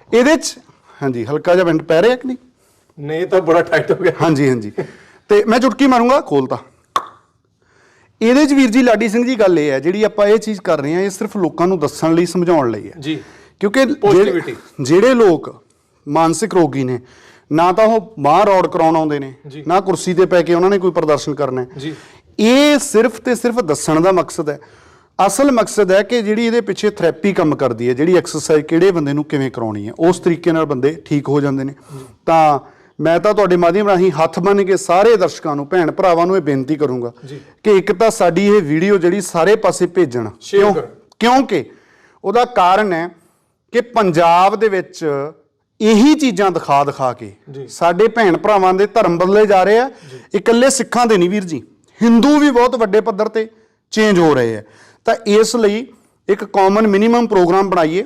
ਇਹਦੇ 'ਚ ਹਾਂਜੀ ਹਲਕਾ ਜਿਹਾ ਬੈਂਡ ਪੈ ਰਿਹਾ ਕਿ ਨਹੀਂ? ਨਹੀਂ ਇਹ ਤਾਂ ਬੜਾ ਟਾਈਟ ਹੋ ਗਿਆ। ਹਾਂਜੀ ਹਾਂਜੀ। ਤੇ ਮੈਂ ਚੁਟਕੀ ਮਾਰੂੰਗਾ ਖੋਲਤਾ ਇਹਦੇ 'ਚ ਵੀਰ ਜੀ ਲਾਡੀ ਸਿੰਘ ਜੀ ਗੱਲ ਇਹ ਹੈ ਜਿਹੜੀ ਆਪਾਂ ਇਹ ਚੀਜ਼ ਕਰ ਰਹੇ ਹਾਂ ਇਹ ਸਿਰਫ ਲੋਕਾਂ ਨੂੰ ਦੱਸਣ ਲਈ ਸਮਝਾਉਣ ਲਈ ਹੈ। ਜੀ। ਕਿਉਂਕਿ ਜਿਹੜੇ- ਲੋਕ ਮਾਨਸਿਕ ਰੋਗੀ ਨੇ ਨਾ ਤਾਂ ਉਹ ਬਾਹਰ ਰੌਡ ਕਰਾਉਣ ਆਉਂਦੇ ਨੇ ਜੀ। ਨਾ ਕੁਰਸੀ ਤੇ ਪੈ ਕੇ ਉਹਨਾਂ ਨੇ ਕੋਈ ਪ੍ਰਦਰਸ਼ਨ ਕਰਨਾ ਹੈ ਜੀ। ਇਹ ਸਿਰਫ ਤੇ ਸਿਰਫ ਦੱਸਣ ਦਾ ਮਕਸਦ ਹੈ ਅਸਲ ਮਕਸਦ ਹੈ ਕਿ ਜਿਹੜੀ ਇਹਦੇ ਪਿੱਛੇ ਥੈਰੇਪੀ ਕੰਮ ਕਰਦੀ ਹੈ ਜਿਹੜੀ ਐਕਸਰਸਾਈਜ਼ ਕਿਹੜੇ ਬੰਦੇ ਨੂੰ ਕਿਵੇਂ ਕਰਾਉਣੀ ਹੈ ਉਸ ਤਰੀਕੇ ਨਾਲ ਬੰਦੇ ਠੀਕ ਹੋ ਜਾਂਦੇ ਨੇ ਤਾਂ ਮੈਂ ਤਾਂ ਤੁਹਾਡੇ ਮਾਧਿਅਮ ਰਾਹੀਂ ਹੱਥ ਬੰਨ੍ਹ ਕੇ ਸਾਰੇ ਦਰਸ਼ਕਾਂ ਨੂੰ ਭੈਣ ਭਰਾਵਾਂ ਨੂੰ ਇਹ ਬੇਨਤੀ ਕਰੂੰਗਾ ਜੀ। ਕਿ ਇੱਕ ਤਾਂ ਸਾਡੀ ਇਹ ਵੀਡੀਓ ਜਿਹੜੀ ਸਾਰੇ ਪਾਸੇ ਭੇਜਣ Share ਕਰੋ। ਕਿਉਂਕਿ ਉਹਦਾ ਕਾਰਨ ਹੈ ਕਿ ਪੰਜਾਬ ਦੇ ਵਿੱਚ ਇਹੀ ਚੀਜ਼ਾਂ ਦਿਖਾ ਦਿਖਾ ਕੇ ਸਾਡੇ ਭੈਣ ਭਰਾਵਾਂ ਦੇ ਧਰਮ ਬਦਲੇ ਜਾ ਰਹੇ ਆ। ਇਕੱਲੇ ਸਿੱਖਾਂ ਦੇ ਨਹੀਂ ਵੀਰ ਜੀ। ਹਿੰਦੂ ਵੀ ਬਹੁਤ ਵੱਡੇ ਪੱਧਰ ਤੇ ਚੇਂਜ ਹੋ ਰਹੇ ਆ। ਤਾਂ ਇਸ ਲਈ ਇੱਕ ਕਾਮਨ ਮਿਨੀਮਮ ਪ੍ਰੋਗਰਾਮ ਬਣਾਈਏ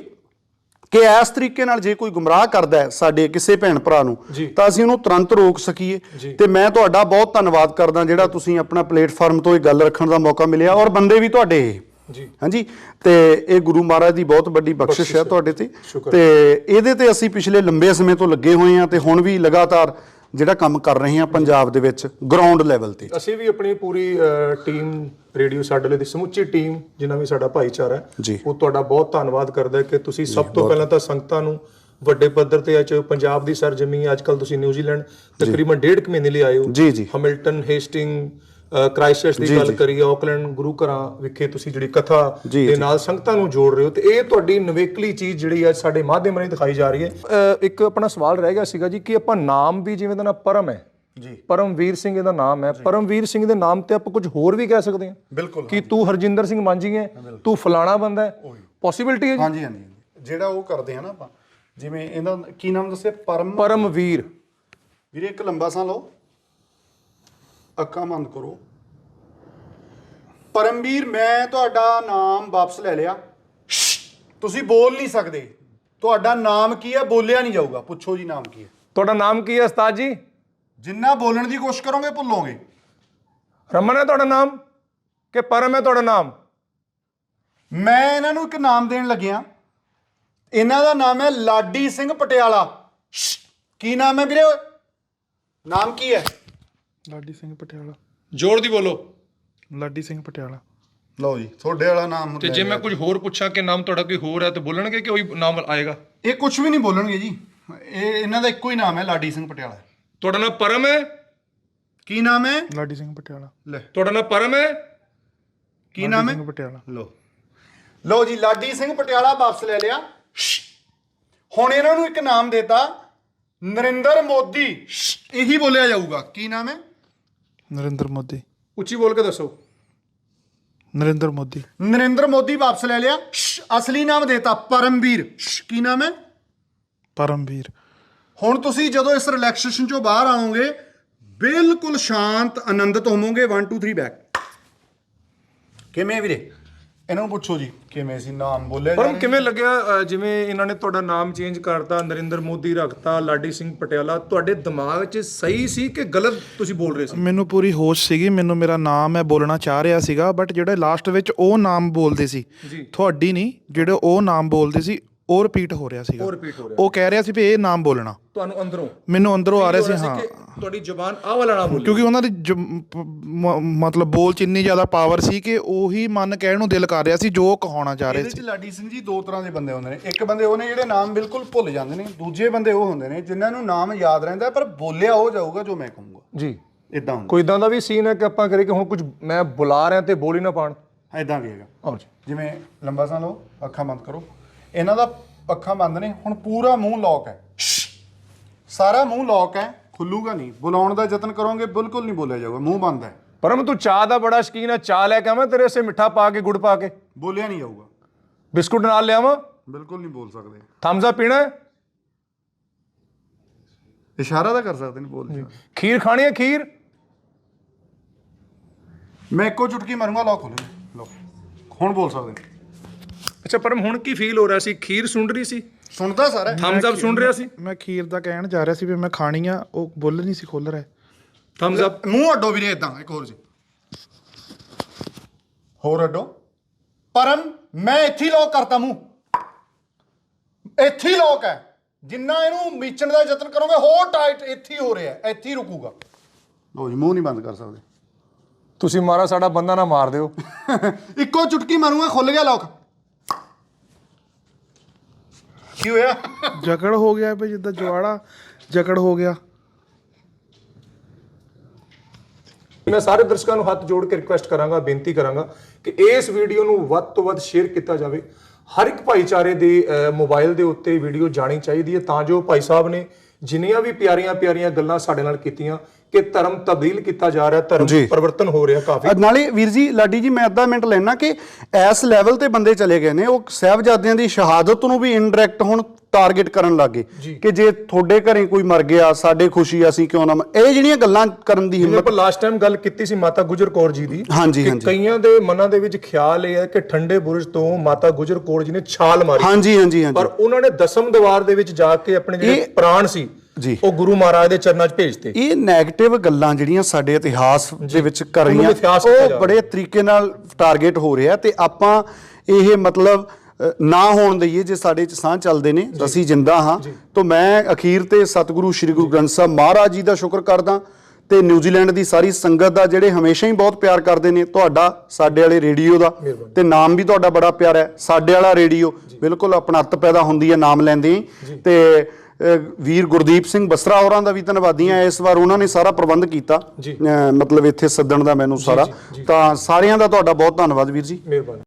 ਕਿ ਇਸ ਤਰੀਕੇ ਨਾਲ ਜੇ ਕੋਈ ਗੁੰਮਰਾਹ ਕਰਦਾ ਹੈ ਸਾਡੇ ਕਿਸੇ ਭੈਣ ਭਰਾ ਨੂੰ। ਤਾਂ ਅਸੀਂ ਉਹਨੂੰ ਤੁਰੰਤ ਰੋਕ ਸਕੀਏ। ਤੇ ਮੈਂ ਤੁਹਾਡਾ ਬਹੁਤ ਧੰਨਵਾਦ ਕਰਦਾ ਜਿਹੜਾ ਤੁਸੀਂ ਆਪਣਾ ਪਲੇਟਫਾਰਮ ਤੋਂ ਇਹ ਗੱਲ ਰੱਖਣ ਦਾ ਮੌਕਾ ਮਿਲਿਆ ਔਰ ਬੰਦੇ ਵੀ ਤੁਹਾਡੇ ਜੀ। ਹਾਂਜੀ ਤੇ ਇਹ ਗੁਰੂ ਮਹਾਰਾਜ ਦੀ ਬਹੁਤ ਵੱਡੀ ਬਖਸ਼ਿਸ਼ ਹੈ ਤੁਹਾਡੇ ਤੇ। ਤੇ ਇਹਦੇ ਤੇ ਅਸੀਂ ਪਿਛਲੇ ਲੰਬੇ ਸਮੇਂ ਤੋਂ ਲੱਗੇ ਹੋਏ ਹਾਂ ਤੇ ਹੁਣ ਵੀ ਲਗਾਤਾਰ ਜਿਹੜਾ ਕੰਮ ਕਰ ਰਹੇ ਹਾਂ ਪੰਜਾਬ ਦੇ ਵਿੱਚ ਗਰਾਊਂਡ ਲੈਵਲ ਤੇ। ਅਸੀਂ ਵੀ ਆਪਣੀ ਪੂਰੀ ਟੀਮ ਰੇਡੀਓ ਸਾਡੇ ਦੀ ਸਮੁੱਚੀ ਟੀਮ ਜਿਨ੍ਹਾਂ ਵੀ ਸਾਡਾ ਭਾਈਚਾਰਾ ਹੈ। ਉਹ ਤੁਹਾਡਾ ਬਹੁਤ ਧੰਨਵਾਦ ਕਰਦਾ ਹੈ ਕਿ ਤੁਸੀਂ ਸਭ ਤੋਂ ਪਹਿਲਾਂ ਤਾਂ ਸੰਗਤਾਂ ਨੂੰ ਵੱਡੇ ਪੱਧਰ ਤੇ ਅੱਜ ਪੰਜਾਬ ਦੀ ਸਰਜਮੀ ਅੱਜ ਕੱਲ ਤੁਸੀਂ ਨਿਊਜ਼ੀਲੈਂਡ ਤਕਰੀਬਨ ਡੇਢ ਕੁ ਮਹੀਨੇ ਲਈ ਆਏ ਹੋ। ਜੀ, ਜੀ। ਹੈਮਿਲਟਨ ਹੇਸਟਿੰਗ ਕ੍ਰਾਈਸਟਚਰਚ ਦੀ ਗੱਲ ਕਰੀਏ ਆਕਲੈਂਡ ਗੁਰੂ ਘਰਾਂ ਵਿਖੇ ਤੁਸੀਂ ਜਿਹੜੀ ਕਥਾ ਦੇ। ਨਾਲ ਸੰਗਤਾਂ ਨੂੰ ਜੋੜ ਰਹੇ ਹੋ ਤੇ ਇਹ ਤੁਹਾਡੀ ਨਵੇਕਲੀ ਚੀਜ਼ ਜਿਹੜੀ ਅੱਜ ਸਾਡੇ ਮਾਧਿਅਮ ਰਾਹੀਂ ਦਿਖਾਈ ਜਾ ਰਹੀ ਹੈ। ਇੱਕ ਆਪਣਾ ਸਵਾਲ ਰਹਿ ਗਿਆ ਸੀਗਾ ਜੀ ਕਿ ਆਪਾਂ ਨਾਮ ਵੀ ਜਿਵੇਂ ਦਾ ਨਾ ਪਰਮ ਹੈ। ਜੀ। ਪਰਮਵੀਰ ਸਿੰਘ ਇਹਦਾ ਨਾਮ ਹੈ। ਪਰਮਵੀਰ ਸਿੰਘ ਦੇ ਨਾਮ ਤੇ ਆਪਾਂ ਕੁਝ ਹੋਰ ਵੀ ਕਹਿ ਸਕਦੇ ਹਾਂ। ਬਿਲਕੁਲ ਕਿ ਤੂੰ ਹਰਜਿੰਦਰ ਸਿੰਘ ਮਾਂਜੀ ਹੈ ਤੂੰ ਫਲਾਣਾ ਬੰਦਾ ਹੈ। ਪੋਸਿਬਿਲਿਟੀ ਹੈ ਜੀ? ਹਾਂਜੀ ਹਾਂਜੀ ਜਿਹੜਾ ਉਹ ਕਰਦੇ ਆ ਨਾ ਆਪਾਂ ਜਿਵੇਂ ਇਹਦਾ ਕੀ ਨਾਮ ਦੱਸਿਆ? ਪਰਮ ਪਰਮਵੀਰ। ਵੀਰੇ ਇੱਕ ਲੰਬਾ ਸਾਹ ਲਓ। ਅੱਖਾਂ ਬੰਦ ਕਰੋ। ਪਰਮਵੀਰ ਮੈਂ ਤੁਹਾਡਾ ਨਾਮ ਵਾਪਸ ਲੈ ਲਿਆ। ਤੁਸੀਂ ਬੋਲ ਨਹੀਂ ਸਕਦੇ। ਤੁਹਾਡਾ ਨਾਮ ਕੀ ਹੈ? ਬੋਲਿਆ ਨਹੀਂ ਜਾਊਗਾ। ਪੁੱਛੋ ਜੀ ਨਾਮ ਕੀ ਹੈ। ਤੁਹਾਡਾ ਨਾਮ ਕੀ ਹੈ ਉਸਤਾਦ ਜੀ? ਜਿੰਨਾ ਬੋਲਣ ਦੀ ਕੋਸ਼ਿਸ਼ ਕਰੋਗੇ ਭੁੱਲੋਗੇ। ਰਮਨ ਹੈ ਤੁਹਾਡਾ ਨਾਮ ਕਿ ਪਰਮ ਹੈ ਤੁਹਾਡਾ ਨਾਮ? ਮੈਂ ਇਹਨਾਂ ਨੂੰ ਇੱਕ ਨਾਮ ਦੇਣ ਲੱਗਿਆ। ਇਹਨਾਂ ਦਾ ਨਾਮ ਹੈ ਲਾਡੀ ਸਿੰਘ ਪਟਿਆਲਾ। ਕੀ ਨਾਮ ਹੈ ਵੀਰੇ? ਨਾਮ ਕੀ ਹੈ? ਲਾਡੀ ਸਿੰਘ ਪਟਿਆਲਾ। ਜੋਰ ਦੀ ਬੋਲੋ। ਲਾਡੀ ਸਿੰਘ ਪਟਿਆਲਾ। ਲਓ ਜੀ ਤੁਹਾਡੇ ਵਾਲਾ ਨਾਮ ਤੇ ਜੇ ਮੈਂ ਕੁਝ ਹੋਰ ਪੁੱਛਾਂ ਕਿ ਨਾਮ ਤੁਹਾਡਾ ਕੋਈ ਹੋਰ ਹੈ ਤੇ ਬੋਲਣਗੇ ਕਿ ਉਹੀ ਨਾਮ ਆਏਗਾ? ਇਹ ਕੁਝ ਵੀ ਨਹੀਂ ਬੋਲਣਗੇ ਜੀ। ਇਹ ਇਹਨਾਂ ਦਾ ਇੱਕੋ ਹੀ ਨਾਮ ਹੈ ਲਾਡੀ ਸਿੰਘ ਪਟਿਆਲਾ। ਤੁਹਾਡਾ ਨਾਮ ਪਰਮ ਹੈ? ਕੀ ਨਾਮ ਹੈ? ਲਾਡੀ ਸਿੰਘ ਪਟਿਆਲਾ। ਲੈ। ਤੁਹਾਡਾ ਨਾਮ ਪਰਮ ਹੈ? ਕੀ ਨਾਮ ਸਿੰਘ ਹੈ? ਪਟਿਆਲਾ। ਲਓ। ਲਓ ਜੀ ਲਾਡੀ ਸਿੰਘ ਪਟਿਆਲਾ ਵਾਪਸ ਲੈ ਲਿਆ। ਹੁਣ ਇਹਨਾਂ ਨੂੰ ਇੱਕ ਨਾਮ ਦੇਤਾ ਨਰਿੰਦਰ ਮੋਦੀ। ਇਹੀ ਬੋਲਿਆ ਜਾਊਗਾ। ਕੀ ਨਾਮ ਹੈ? ਨਰਿੰਦਰ ਮੋਦੀ। ਉੱਚੀ ਬੋਲ ਕੇ ਦੱਸੋ। ਨਰਿੰਦਰ ਮੋਦੀ। ਨਰਿੰਦਰ ਮੋਦੀ ਵਾਪਸ ਲੈ ਲਿਆ। ਅਸਲੀ ਨਾਮ ਦੇਤਾ ਪਰਮਵੀਰ। ਕੀ ਨਾਮ ਹੈ? ਪਰਮਵੀਰ। ਹੁਣ ਤੁਸੀਂ ਜਦੋਂ ਇਸ ਰਿਲੈਕਸੇਸ਼ਨ ਚੋਂ ਬਾਹਰ ਆਓਗੇ ਬਿਲਕੁਲ ਸ਼ਾਂਤ ਆਨੰਦਿਤ ਹੋਵੋਗੇ। 1 2 3 ਬੈਕ ਕਿਵੇਂ ਵੀਰੇ? ਇਹਨਾਂ ਨੂੰ ਪੁੱਛੋ ਜੀ ਕਿਵੇਂ ਸੀ ਨਾਮ ਬੋਲਿਆ ਰਿਹਾ? ਕਿਵੇਂ ਲੱਗਿਆ ਅ, ਜਿਵੇਂ ਇਹਨਾਂ ਨੇ ਤੁਹਾਡਾ ਨਾਮ ਚੇਂਜ ਕਰਤਾ ਨਰਿੰਦਰ ਮੋਦੀ ਰੱਖਤਾ ਲਾਡੀ ਸਿੰਘ ਪਟਿਆਲਾ ਤੁਹਾਡੇ ਦਿਮਾਗ 'ਚ ਸਹੀ ਸੀ ਕਿ ਗਲਤ ਤੁਸੀਂ ਬੋਲ ਰਹੇ ਸੀ ਮੈਨੂੰ ਪੂਰੀ ਹੋਸ਼ ਸੀਗੀ ਮੈਨੂੰ ਮੇਰਾ ਨਾਮ ਮੈਂ ਬੋਲਣਾ ਚਾਹ ਰਿਹਾ ਸੀਗਾ ਬਟ ਜਿਹੜੇ ਲਾਸਟ ਵਿੱਚ ਉਹ ਨਾਮ ਬੋਲਦੇ ਸੀ ਜੀ। ਤੁਹਾਡੀ ਨਹੀਂ ਜਿਹੜੇ ਉਹ ਨਾਮ ਬੋਲਦੇ ਸੀ ਉਹ ਰਿਪੀਟ ਹੋ ਰਿਹਾ ਸੀਗਾ। ਉਹ repeat ਹੋ ਰਿਹਾ। ਉਹ ਕਹਿ ਰਿਹਾ ਸੀ ਵੀ ਇਹ ਨਾਮ ਬੋਲਣਾ। ਤੁਹਾਨੂੰ ਅੰਦਰੋਂ। ਮੈਨੂੰ ਅੰਦਰੋਂ ਆ ਰਿਹਾ ਸੀ ਹੋ। ਤੁਹਾਡੀ ਜ਼ੁਬਾਨ ਆਹ ਵਾਲਾ ਨਾ ਬੋਲੇ? ਕਿਉਂਕਿ ਉਹਨਾਂ ਦੀ ਮਤਲਬ ਬੋਲ ਚ ਇੰਨੀ ਜ਼ਿਆਦਾ ਪਾਵਰ ਸੀ ਕਿ ਉਹੀ ਮਨ ਕਹਿਣ ਨੂੰ ਦਿਲ ਕਰ ਰਿਹਾ ਸੀ ਜੋ ਕਹਾਉਣਾ ਚਾਹ ਰਹੇ ਇਹਦੇ ਚ ਸੀ। ਲਾਡੀ ਸਿੰਘ ਜੀ ਦੋ ਤਰ੍ਹਾਂ ਦੇ ਬੰਦੇ ਹੁੰਦੇ ਨੇ। ਇੱਕ ਬੰਦੇ ਉਹ ਨੇ ਜਿਹੜੇ ਨਾਮ ਬਿਲਕੁਲ ਭੁੱਲ ਜਾਂਦੇ ਨੇ ਦੂਜੇ ਬੰਦੇ ਉਹ ਹੁੰਦੇ ਨੇ ਜਿਨ੍ਹਾਂ ਨੂੰ ਨਾਮ ਯਾਦ ਰਹਿੰਦਾ ਪਰ ਬੋਲਿਆ ਉਹ ਜਾਊਗਾ ਜੋ ਮੈਂ ਕਹੂੰਗਾ। ਜੀ। ਇਦਾਂ ਹੁੰਦਾ। ਕੋਈ ਇਦਾਂ ਦਾ ਵੀ ਸੀਨ ਹੈ ਕਿ ਆਪਾਂ ਕਰੇ ਕਿ ਹੁਣ ਕੁਝ ਮੈਂ ਬੁਲਾ ਰਿਹਾ ਤੇ ਬੋਲ ਹੀ ਨਾ ਪਾਣ ਇਦਾਂ ਵੀ ਹੈਗਾ। ਜੀ। ਜਿਵੇਂ ਲੰਬਾ ਸਾਹ ਲਓ ਅੱਖਾਂ ਬੰਦ ਕਰੋ। ਇਹਨਾਂ ਦਾ ਅੱਖਾਂ ਬੰਦ ਨੇ ਹੁਣ ਪੂਰਾ ਮੂੰਹ ਲੌਕ ਹੈ। ਸਾਰਾ ਮੂੰਹ ਲੌਕ ਹੈ ਖੁੱਲੂਗਾ ਨਹੀਂ। ਬੁਲਾਉਣ ਦਾ ਯਤਨ ਕਰੋਗੇ ਬਿਲਕੁਲ ਨਹੀਂ ਬੋਲਿਆ ਜਾਊਗਾ ਮੂੰਹ ਬੰਦ ਹੈ। ਪਰਮ ਤੂੰ ਚਾਹ ਦਾ ਬੜਾ ਸ਼ਕੀਨ ਹੈ ਚਾਹ ਲੈ ਕੇ ਆਵਾਂ ਤੇਰੇ ਸੇ ਮਿੱਠਾ ਪਾ ਕੇ ਗੁੜ ਪਾ ਕੇ। ਬੋਲਿਆ ਨਹੀਂ ਜਾਊਗਾ। ਬਿਸਕੁਟ ਨਾਲ ਲਿਆਵਾਂ? ਬਿਲਕੁਲ ਨਹੀਂ ਬੋਲ ਸਕਦੇ। ਅਪ ਪੀਣਾ ਹੈ? ਇਸ਼ਾਰਾ ਤਾਂ ਕਰ ਸਕਦੇ ਨੇ ਬੋਲ ਖੀਰ ਖਾਣੀ ਹੈ ਖੀਰ? ਮੈਂ ਇੱਕੋ ਚੁਟਕੀ ਮਾਰੂੰਗਾ ਲੌਕ ਖੋਲੋ ਲਓ ਹੁਣ ਬੋਲ ਸਕਦੇ ਨੇ। ਅੱਛਾ ਪਰਮ ਹੁਣ ਕੀ ਫੀਲ ਹੋ ਰਿਹਾ ਸੀ? ਖੀਰ ਸੁਣ ਰਹੀ ਸੀ? ਸੁਣਦਾ ਸਾਰਾ? ਥੰਬਸ ਅਪ ਸੁਣ ਰਿਹਾ ਸੀ? ਮੈਂ ਖੀਰ ਦਾ ਕਹਿਣ ਜਾ ਰਿਹਾ ਸੀ ਵੀ ਮੈਂ ਖਾਣੀ ਆ ਉਹ ਬੁੱਲ ਨਹੀਂ ਸੀ ਖੁੱਲ ਰਿਹਾ। ਥੰਬਸ ਅਪ ਮੂੰਹ ਅੱਡੋ ਵੀਰੇ ਇਦਾਂ ਇੱਕ ਹੋਰ ਜੀ। ਹੋਰ ਅੱਡੋ। ਪਰਮ ਮੈਂ ਇੱਥੇ ਲੋਕ ਕਰਤਾ ਮੂੰਹ। ਇੱਥੇ ਲੋਕ ਹੈ। ਜਿੰਨਾ ਇਹਨੂੰ ਮੀਚਣ ਦਾ ਯਤਨ ਕਰੋਗੇ ਹੋਰ ਟਾਈਟ ਇੱਥੇ ਹੀ ਹੋ ਰਿਹਾ ਹੈ, ਇੱਥੇ ਹੀ ਰੁਕੂਗਾ। ਲੋ ਜੀ ਮੂੰਹ ਨਹੀਂ ਬੰਦ ਕਰ ਸਕਦੇ। ਤੁਸੀਂ ਮਾਰਾ ਸਾਡਾ ਬੰਦਾ ਨਾ ਮਾਰ ਦਿਓ। ਇੱਕੋ ਚੁਟਕੀ ਮਾਰੂੰਗਾ ਖੁੱਲ ਗਿਆ ਲੋਕ ਕੀ ਹੋਇਆ? ਜਕੜ ਹੋ ਗਿਆ ਵੀ ਜਿੱਦਾਂ ਜਵਾੜਾ। ਜਕੜ ਹੋ ਗਿਆ। ਮੈਂ ਸਾਰੇ ਦਰਸ਼ਕਾਂ ਨੂੰ ਹੱਥ ਜੋੜ ਕੇ ਰਿਕੁਐਸਟ ਕਰਾਂਗਾ ਬੇਨਤੀ ਕਰਾਂਗਾ ਕਿ ਇਸ ਵੀਡੀਓ ਨੂੰ ਵੱਧ ਤੋਂ ਵੱਧ ਸ਼ੇਅਰ ਕੀਤਾ ਜਾਵੇ। ਹਰ ਇੱਕ ਭਾਈਚਾਰੇ ਦੇ ਅਹ, ਮੋਬਾਈਲ ਦੇ ਉੱਤੇ ਵੀਡੀਓ ਜਾਣੀ ਚਾਹੀਦੀ ਹੈ ਤਾਂ ਜੋ ਭਾਈ ਸਾਹਿਬ ਨੇ ਜਿੰਨੀਆਂ ਵੀ ਪਿਆਰੀਆਂ ਪਿਆਰੀਆਂ ਗੱਲਾਂ ਸਾਡੇ ਨਾਲ ਕੀਤੀਆਂ ਕਿ ਧਰਮ ਤਬਦੀਲ ਕੀਤਾ ਜਾ ਰਿਹਾ ਧਰਮ। ਪਰਿਵਰਤਨ ਹੋ ਰਿਹਾ ਕਾਫੀ ਨਾਲੇ ਵੀਰ ਜੀ ਲਾਡੀ ਜੀ ਮੈਂ ਅੱਧਾ ਮਿੰਟ ਲੈਣਾ ਕਿ ਇਸ ਲੈਵਲ ਤੇ ਬੰਦੇ ਚਲੇ ਗਏ ਨੇ ਉਹ ਸਾਹਿਬਜ਼ਾਦਿਆਂ ਦੀ ਸ਼ਹਾਦਤ ਨੂੰ ਵੀ ਇਨਡਾਇਰੈਕਟ ਹੁਣ ਟਾਰਗੇਟ ਕਰਨ ਲੱਗੇ ਕਿ ਜੇ ਤੁਹਾਡੇ ਘਰੇ ਕੋਈ ਮਰ ਗਿਆ ਸਾਡੇ ਖੁਸ਼ੀ ਅਸੀਂ ਕਿਉਂ ਨਾ ਇਹ ਜਿਹੜੀਆਂ ਗੱਲਾਂ ਕਰਨ ਦੀ ਹਿੰਮਤ ਆਪਾਂ ਲਾਸਟ ਟਾਈਮ ਗੱਲ ਕੀਤੀ ਸੀ ਮਾਤਾ ਗੁਜਰ ਕੌਰ ਜੀ ਦੀ ਹਾਂਜੀ, ਕਿ ਹਾਂਜੀ। ਕਈਆਂ ਦੇ ਮਨਾਂ ਦੇ ਵਿੱਚ ਖਿਆਲ ਇਹ ਹੈ ਕਿ ਠੰਡੇ ਬੁਰਜ ਤੋਂ ਮਾਤਾ ਗੁਜਰ ਕੌਰ ਜੀ ਨੇ ਛਾਲ ਮਾਰੀ ਹਾਂਜੀ ਹਾਂਜੀ ਪਰ ਹਾਂਜੀ ਉਹਨਾਂ ਨੇ ਦਸਮ ਦੀਵਾਰ ਦੇ ਵਿੱਚ ਜਾ ਕੇ ਆਪਣੇ ਜਿਹੜੇ ਪ੍ਰਾਣ ਸੀ ਜੀ। ਉਹ ਗੁਰੂ ਮਹਾਰਾਜ ਦੇ ਚਰਨਾਂ 'ਚ ਭੇਜਤੇ। ਇਹ 네ਗੇਟਿਵ ਗੱਲਾਂ ਜਿਹੜੀਆਂ ਸਾਡੇ ਇਤਿਹਾਸ ਦੇ ਵਿੱਚ ਕਰ ਰਹੀਆਂ ਉਹ ਬੜੇ ਤਰੀਕੇ ਨਾਲ ਟਾਰਗੇਟ ਹੋ ਰਿਹਾ ਤੇ ਆਪਾਂ ਇਹ ਮਤਲਬ ਨਾ ਹੋਣ ਦਈਏ ਜੇ ਸਾਡੇ ਚ ਸਾਹ ਚੱਲਦੇ ਨੇ ਅਸੀਂ ਜਿੰਦਾ ਹਾਂ। ਤਾਂ ਮੈਂ ਅਖੀਰ ਤੇ ਸਤਿਗੁਰੂ ਸ੍ਰੀ ਗੁਰੂ ਗ੍ਰੰਥ ਸਾਹਿਬ ਮਹਾਰਾਜ ਜੀ ਦਾ ਸ਼ੁਕਰ ਕਰਦਾ ਤੇ ਨਿਊਜ਼ੀਲੈਂਡ ਦੀ ਸਾਰੀ ਸੰਗਤ ਦਾ ਜਿਹੜੇ ਹਮੇਸ਼ਾ ਹੀ ਬਹੁਤ ਪਿਆਰ ਕਰਦੇ ਨੇ ਤੁਹਾਡਾ ਸਾਡੇ ਵਾਲੇ ਰੇਡੀਓ ਦਾ ਤੇ ਨਾਮ ਵੀ ਤੁਹਾਡਾ ਬੜਾ ਪਿਆਰਾ ਹੈ ਸਾਡੇ ਵਾਲਾ ਰੇਡੀਓ ਬਿਲਕੁਲ ਆਪਣੱਤ ਪੈਦਾ ਹੁੰਦੀ ਹੈ ਨਾਮ ਲੈਂਦੇ ਤੇ ਵੀਰ ਗੁਰਦੀਪ ਸਿੰਘ ਬਸਰਾ ਹੋਰਾਂ ਦਾ ਵੀ ਧੰਨਵਾਦੀ ਹਾਂ। ਇਸ ਵਾਰ ਉਹਨਾਂ ਨੇ ਸਾਰਾ ਪ੍ਰਬੰਧ ਕੀਤਾ। ਮਤਲਬ ਇੱਥੇ ਸੱਦਣ ਦਾ ਮੈਨੂੰ ਸਾਰਾ। ਤਾਂ ਸਾਰਿਆਂ ਦਾ ਤੁਹਾਡਾ ਬਹੁਤ ਧੰਨਵਾਦ ਵੀਰ ਜੀ। ਮਿਹਰਬਾਨੀ।